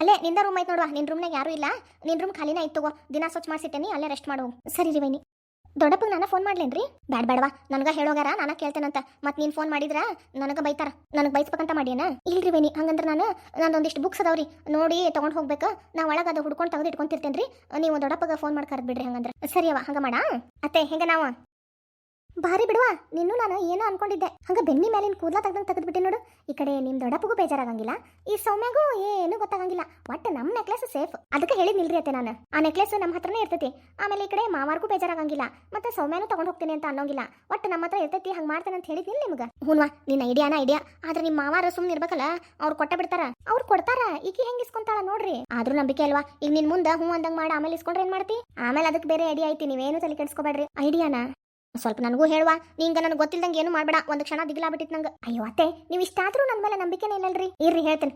ಅಲ್ಲೇ, ನಿಂದ ರೂಮ್ ಆಯ್ತು ನೋಡುವ ನಿನ್ ರೂಮ್ನಾಗ ಯಾರು ಇಲ್ಲ. ನಿನ್ ರೂಮ್ ಖಾಲಿನ ಆಯ್ತು ತಗೋ. ದಿನ ಸ್ವಚ್ಛ ಮಾಡ್ಸಿಟ್ಟೇನಿ, ಅಲ್ಲೇ ರೆಸ್ಟ್ ಮಾಡು. ಸರಿ ರೀ ಬೈನಿ ದೊಡ್ಡಪ್ಪಗೆ ನಾನು ಫೋನ್ ಮಾಡ್ಲೇನ್ರಿ? ಬ್ಯಾಡ್ ಬೇಡವಾ ನನಗ ಹೇಳೋಗಾರ ನಾನು ಕೇಳ್ತೇನಂತ. ಮತ್ತೆ ನೀನ್ ಫೋನ್ ಮಾಡಿದ್ರ, ನನಗ ಬೈತಾರ. ನನಗೆ ಬೈಸ್ಬೇಕಂತ ಮಾಡ್ಯಾನ? ಇಲ್ರಿ ಬೈನಿ ಹಂಗಂದ್ರ ನಾನು, ನಂದೊಂದಿಷ್ಟು ಬುಕ್ಸ್ ಅದಾವ್ರಿ. ನೋಡಿ, ತಗೊಂಡ್ ಹೋಗ್ಬೇಕು. ನಾ ಒಳಗ ಅದು ಹುಡ್ಕೊಂಡು ತೆಗೆದು ಇಟ್ಕೊಂತಿರ್ತೇನ್ರಿ ನೀವು ದೊಡ್ಡಪ್ಪಗ ಫೋನ್ ಮಾಡಿ ಕರೆದ್ ಬಿಡ್ರಿ ಹಂಗಂದ್ರ. ಸರಿ ಅವ ಹಂಗ ಮಾಡ ಅತ್ತೆ, ಹೆಂಗ ನಾವು? ಭಾರಿ ಬಿಡುವ, ನಿನ್ನೂ ನಾನು ಏನೋ ಅನ್ಕೊಂಡಿದ್ದೆ. ಹಂಗ ಬೆನ್ನಿ ಮೇಲಿನ ಕೂದಲ ತೆಗ್ದಂಗೆ ತೆಗೆದ್ಬಿಟ್ಟೆ ನೋಡು. ಈ ಕಡೆ ನಿಮ್ ದೊಡ್ಡಪ್ಪಗೂ ಬೇಜಾರಾಗಂಗಿಲ್ಲ, ಈ ಸೌಮ್ಯಗೂ ಏನು ಗೊತ್ತಾಗಂಗಿಲ್ಲ. ಒಟ್ಟು ನಮ್ಮ ನೆಕ್ಲೆಸ್ ಸೇಫ್ ಅದಕ್ಕೆ ಹೇಳಿ ನಿಲ್ರಿ ಅತ್ತೆ ನಾನು. ಆ ನೆಕ್ಲೆಸ್ ನಮ್ಮ ಹತ್ರನೇ ಇರ್ತೈತಿ. ಆಮೇಲೆ ಈ ಕಡೆ ಮಾವಾರ್ಗೂ ಬೇಜಾರಾಗಂಗಿಲ್ಲ, ಮತ್ತೆ ಸೌಮ್ಯನೂ ತಗೊಂಡು ಹೋಗ್ತೀನಿ ಅಂತ ಅನ್ನೋಂಗಿಲ್ಲ. ಒಟ್ಟು ನಮ್ಮ ಹತ್ರ ಇರ್ತೈತಿ, ಹಂಗ ಮಾಡ್ತೇನೆ ಅಂತ ಹೇಳಿದ್ನಿ ನಿಮ್ಗೆ. ಹುನ್ವಾ, ನಿನ್ನ ಐಡಿಯಾನ ಐಡಿಯಾ ಆದ್ರೆ ನಿಮ್ಮ ಮಾವಾರ ಸುಮ್ಮನೆ ಇರ್ಬೇಕಲ್ಲ, ಅವ್ರು ಕೊಟ್ಟ ಬಿಡ್ತಾರ. ಅವ್ರು ಕೊಡ್ತಾರ, ಈಕಿ ಹೆಂಗೆ ಇಸ್ಕೊಂತಾಳ ನೋಡ್ರಿ. ಆದ್ರೂ ನಂಬಿಕೆ ಅಲ್ವಾ? ಈಗ ನಿನ್ ಮುಂದೆ ಹೂ ಅಂದಂಗೆ ಮಾಡಿ, ಆಮೇಲೆ ಇಸ್ಕೊಂಡ್ರೆ ಏನ್ ಮಾಡ್ತಿ? ಆಮೇಲೆ ಅದಕ್ಕೆ ಬೇರೆ ಐಡಿಯಾ ಐತಿ, ನೀವೇನು ತಲೆ ಕೆಡ್ಸ್ಕೊಬೇಡ್ರಿ. ಐಡಿಯಾನ ಸ್ವಲ್ಪ ನನಗೂ ಹೇಳುವ. ನಿಂಗ ನನಗೆ ಗೊತ್ತಿಲ್ದಂಗೆ ಏನು ಮಾಡಬೇಡ. ಒಂದು ಕ್ಷಣ ದಿಗ್ಲಾಗ್ಬಿಟ್ಟಿತ್ತು ನಂಗೆ. ಅಯ್ಯೋ ಅತ್ತೆ, ನೀವು ಇಷ್ಟಾದರೂ ನನ್ನ ಮೇಲೆ ನಂಬಿಕೆನೇ ಇಲ್ಲಲ್ರಿ. ಇರ್ರಿ, ಹೇಳ್ತೇನೆ.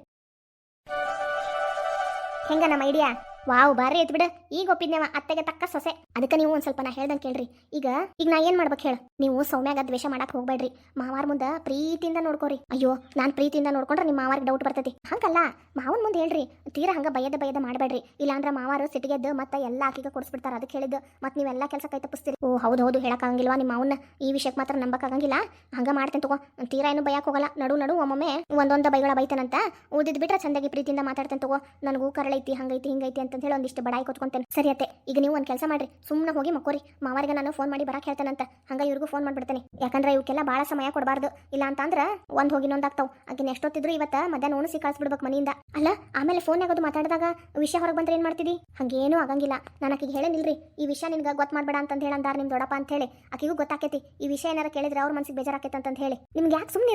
ಹೆಂಗ ನಮ್ಮ ಐಡಿಯಾ ವಾವ್, ಬಾರಿ ಐತ್ ಬಿಡ. ಈಗ ಒಪ್ಪಿದ್ನೇವ ಅತ್ತೆಗೆ ತಕ್ಕ ಸೊಸೆ. ಅದಕ್ಕೆ ನೀವು ಒಂದ್ ಸ್ವಲ್ಪ ನಾ ಹೇಳ್ದಂಗೆ ಕೇಳ್ರಿ. ಈಗ ಈಗ ನಾ ಏನ್ ಮಾಡ್ಬೇಕು ಹೇಳ. ನೀವು ಸೌಮ್ಯಾಗ ದ್ವೇಷ ಮಾಡಕ್ ಹೋಗ್ಬೇಡ್ರಿ. ಮಾವಾರ್ ಮುಂದ ಪ್ರೀತಿಯಿಂದ ನೋಡ್ಕೋರಿ. ಅಯ್ಯೋ, ನಾನ್ ಪ್ರೀತಿಯಿಂದ ನೋಡ್ಕೊಂಡ್ರೆ ನಿಮ್ಮ ಮಾವಾರಿಗೆ ಡೌಟ್ ಬರ್ತೈತಿ. ಹಂಗಲ್ಲ, ಮಾವನ್ ಮುಂದೆ ಹೇಳ್ರಿ. ತೀರಾ ಹಂಗ ಬಯದ ಬಯದ ಮಾಡಬೇಡ್ರಿ. ಇಲ್ಲಾಂದ್ರ ಮಾವಾರು ಸಿಟಿಗೆದ್ದು ಮತ್ತೆ ಎಲ್ಲಾ ಆಕಿಗೆ ಕೊಡಿಸ್ಬಿಡ್ತಾರ ಅದಕ್ಕೆ ಹೇಳಿದ್ದು. ಮತ್ತೆ ನೀವೆಲ್ಲ ಕೆಲಸ ಕೈ ತಪ್ಪಿಸ್ತೀರಿ. ಓ, ಹೌದು ಹೌದು ಹೇಳಕ್ಕಾಗಂಗಿಲ್ವಾ ನಿಮ್ಮ ಮಾವನ್ನ? ಈ ವಿಷಯಕ್ಕೆ ಮಾತ್ರ ನಂಬಕ್ಕಾಗಂಗಿಲ್ಲ ಹಂಗ ಮಾಡ್ತೇನೆ ತಗೋ. ತೀರಾ ಏನು ಬಯಕ್ ಹೋಗಲ್ಲ. ನಡು ನಡು ಒಮ್ಮೊಮ್ಮೆ ಒಂದೊಂದು ಬೈಗಳ ಬೈತಾನಂತ. ಓದಿದ್ ಬಿಟ್ರೆ ಚಂದಾಗಿ ಪ್ರೀತಿಯಿಂದ ಮಾತಾಡ್ತೇನೆ ತಗೋ. ನನಗೂ ಕರಳೈತಿ, ಹಂಗೈತಿ, ಹಿಂಗೈತಿ ಅಂತ ಹೇಳಿ ಒಂದಿಷ್ಟು ಬಡಾಯಿ ಕೊತ್ಕೊಂತೇನೆ ಹೇಳ್ತೇನೆ. ಸರಿ ಅತ್ತೆ, ಈಗ ನೀವು ಒಂದು ಕೆಲಸ ಮಾಡ್ರಿ. ಸುಮ್ಮನೆ ಹೋಗಿ ಮಕ್ಕೋರಿ. ಮಾವಾರಿಗೆ ನಾನು ಫೋನ್ ಮಾಡಿ ಬರಕ್ಕೆ ಹೇಳ್ತೇನಂತ. ಹಂಗ ಇವ್ರಿಗೂ ಫೋನ್ ಮಾಡ್ಬಿಡ್ತೇನೆ. ಯಾಕಂದ್ರೆ ಇವಕ್ಕೆಲ್ಲ ಭಾಳ ಸಮಯ ಕೊಡಬಾರ್ದು. ಇಲ್ಲ ಅಂತಂದ್ರೆ ಒಂದು ಹೋಗಿ ಇನ್ನೊಂದಾಗ್ತಾವ ಆಕಿನ ಎಷ್ಟೊತ್ತಿದ್ರು ಇವತ್ತ ಮಧ್ಯಾಹ್ನ ಉಣಿಸಿ ಕಳಿಸ್ಬಿಡ್ಬೇಕು ಮನೆಯಿಂದ. ಅಲ್ಲ, ಆಮೇಲೆ ಫೋನ್ ಆಗೋದು ಮಾತಾಡಿದಾಗ ವಿಷಯ ಹೊರಗೆ ಬಂದ್ರೆ ಏನು ಮಾಡ್ತಿದಿ? ಹಂಗೇನೂ ಆಗಂಗಿಲ್ಲ. ನಾನು ಆಕಿಗೆ ಹೇಳೇನಿಲ್ರಿ, ಈ ವಿಷಯ ನಿನ್ಗೆ ಗೊತ್ತು ಮಾಡಬೇಡ ಹೇಳಿ ಅಂದಾರ ನಿಮ್ಮ ದೊಡ್ಡಪ್ಪ ಅಂತ ಹೇಳಿ. ಆಕಿಗೂ ಗೊತ್ತಾಕೈತಿ, ಈ ವಿಷಯ ಏನಾರ ಕೇಳಿದ್ರೆ ಅವ್ರ ಮನ್ಸಿಗೆ ಬೇಜಾರಾಕೈತೆ ಅಂತ ಹೇಳಿ. ನಿಮ್ಗೆ ಯಾಕೆ ಸುಮ್ಮನೆ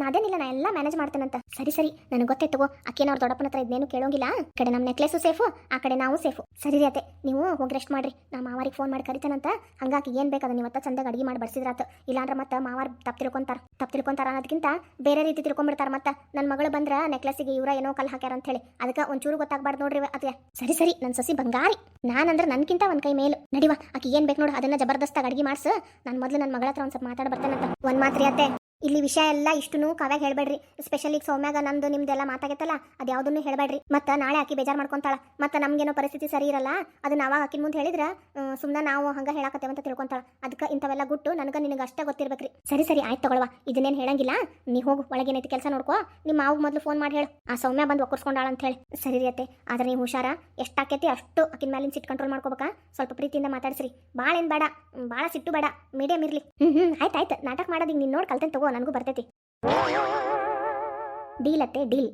ನಾ ಅದೇನಿಲ್ಲ, ನಾ ಎಲ್ಲ ಮ್ಯಾನೇಜ್ ಮಾಡ್ತೇನಂತ. ಸರಿ ಸರಿ, ನನಗೆ ಗೊತ್ತೈತೆ ತಗೋ ಆಕೇನ ಅವ್ರ ದೊಡ್ಡಪ್ಪನ ಹತ್ರ ಇದನ್ನೇನು ಕೇಳೋಂಗಿಲ್ಲ. ಆ ಕಡೆ ನಮ್ಮ ನೆಕ್ಲೆಸು ಸೇಫು, ಆ ಕಡೆ ನಾವು ಸೇಫು. ಸರಿ ರೀ ಅತ್ತೆ, ನೀವು ಹೋಗಿ ರೆಸ್ಟ್ ಮಾಡ್ರಿ. ನಾ ಮಾವಾರಿಗೆ ಫೋನ್ ಮಾಡಿ ಕರಿತಾನಂತ. ಹಂಗಾಗಿ ಏನು ಬೇಕಾದ ನೀವು ಚಂದಾಗ ಅಡಿಗೆ ಮಾಡಿ ಬಡಿಸಿದ್ರಾತು. ಇಲ್ಲಾಂದ್ರೆ ಮತ್ತೆ ಮಾವಾರ್ ತಪ್ಪು ತಿಳ್ಕೊಂತಾರ. ತಪ್ಪು ತಿಳ್ಕೊಂತಾರ ಅನ್ನೋದಕ್ಕಿಂತ ಬೇರೆ ರೀತಿ ತಿಳ್ಕೊಂಬಿಡ್ತಾರ ಮತ್ತೆ. ನನ್ನ ಮಗಳು ಬಂದ್ರ ನೆಕ್ಲೆಸ್ಸಿಗೆ ಇವರ ಏನೋ ಕಲ್ ಹಾಕ್ಯಾರ ಅಂತ ಹೇಳಿ ಅದಕ್ಕೆ ಒಂಚೂರು ಗೊತ್ತಾಗ್ಬಾರ್ದು ನೋಡ್ರಿ ಅದೇ ಸರಿ ಸರಿ ನನ್ನ ಸಸಿ ಬಂಗಾರಿ. ನಾನಂದ್ರೆ ನನ್ಕಿಂತ ಒಂದ್ ಕೈ ಮೇಲು. ನಡಿವಾ ಆಕಿ ಏನ್ ಬೇಕು ನೋಡು, ಅದನ್ನ ಜಬರ್ದಸ್ತಾಗಿ ಅಡಿಗೆ ಮಾಡ್ಸು. ನಾನು ಮೊದಲು ನನ್ನ ಮಗಳ ಹತ್ರ ಒಂದ್ ಸ್ವಲ್ಪ ಮಾತಾಡ ಬರ್ತೇನಂತ ಒಂದ್ ಮಾತ್ರಿ ಅತ್ತೆ. ಇಲ್ಲಿ ವಿಷಯ ಎಲ್ಲ ಇಷ್ಟುನು ಕಾವ್ಯಾಗ ಹೇಳ್ಬೇಡ್ರಿ. ಸ್ಪೆಷಲಿ ಸೌಮ್ಯಾಗ ನಂದು ನಿಮ್ದೆಲ್ಲ ಮಾತಾಗೈತಲ್ಲ, ಅದು ಯಾವುದನ್ನು ಹೇಳ್ಬೇಡ್ರಿ. ಮತ್ತೆ ನಾಳೆ ಆಕಿ ಬೇಜಾರ್ ಮಾಡ್ಕೊಂತಾಳ. ಮತ್ತೆ ನಮ್ಗೇನೋ ಪರಿಸ್ಥಿತಿ ಸರಿ ಇರಲ್ಲ, ಅದನ್ನ ಅವಾಗ ಆಕಿನ ಮುಂದೆ ಹೇಳಿದ್ರ ಸುಮ್ಮನೆ ನಾವು ಹಂಗ ಹೇಳಾಕತ್ತೇವೆ ಅಂತ ತಿಳ್ಕೊಂತಾಳ. ಅದಕ್ಕೆ ಇಂಥವೆಲ್ಲ ಗುಟ್ಟು ನನಗೆ ನಿನಗೆ ಅಷ್ಟೇ ಗೊತ್ತಿರ್ಬೇಕ್ರಿ. ಸರಿ ಸರಿ, ಆಯ್ತು ತಗೊಳ್ವಾ. ಇದನ್ನೇನು ಹೇಳಂಗಿಲ್ಲ. ನೀ ಹೋಗು ಒಳಗೇನೈತಿ ಕೆಲಸ ನೋಡ್ಕೋ. ನಿಮ್ಮ ಮಾವು ಮೊದಲು ಫೋನ್ ಮಾಡಿ ಹೇಳು. ಆ ಸೌಮ್ಯ ಬಂದು ಒಕ್ಕರ್ಸ್ಕೊಂಡಾಳ ಅಂತ ಹೇಳಿ. ಸರಿ ರೀ ಅತ್ತೆ, ಆದ್ರೆ ನೀವು ಹುಷಾರ. ಎಷ್ಟಾಕೈತಿ ಅಷ್ಟು ಆಕಿನ ಮೇಲಿನ ಸಿಟ್ ಕಂಟ್ರೋಲ್ ಮಾಡ್ಕೋಬೇಕಾ? ಸ್ವಲ್ಪ ಪ್ರೀತಿಯಿಂದ ಮಾತಾಡ್ಸ್ರಿ. ಭಾಳ ಏನು ಬೇಡ ಬಾಳ ಸಿಟ್ಟು ಬೇಡ. ಮೀಡಿಯಂ ಇರ್ಲಿ. ಹ್ಮ್ ಹ್ಮ್, ಆಯ್ತು ಆಯ್ತು. ನಾಟಕ ಮಾಡೋದಿಗೆ ನೀನು ನೋಡಿ, ಕಲ್ತೇನೆ ತಗೋ. ನನಗೂ ಬರ್ತೈತಿ. ಡೀಲ್ ಅತ್ತೆ ಡೀಲ್.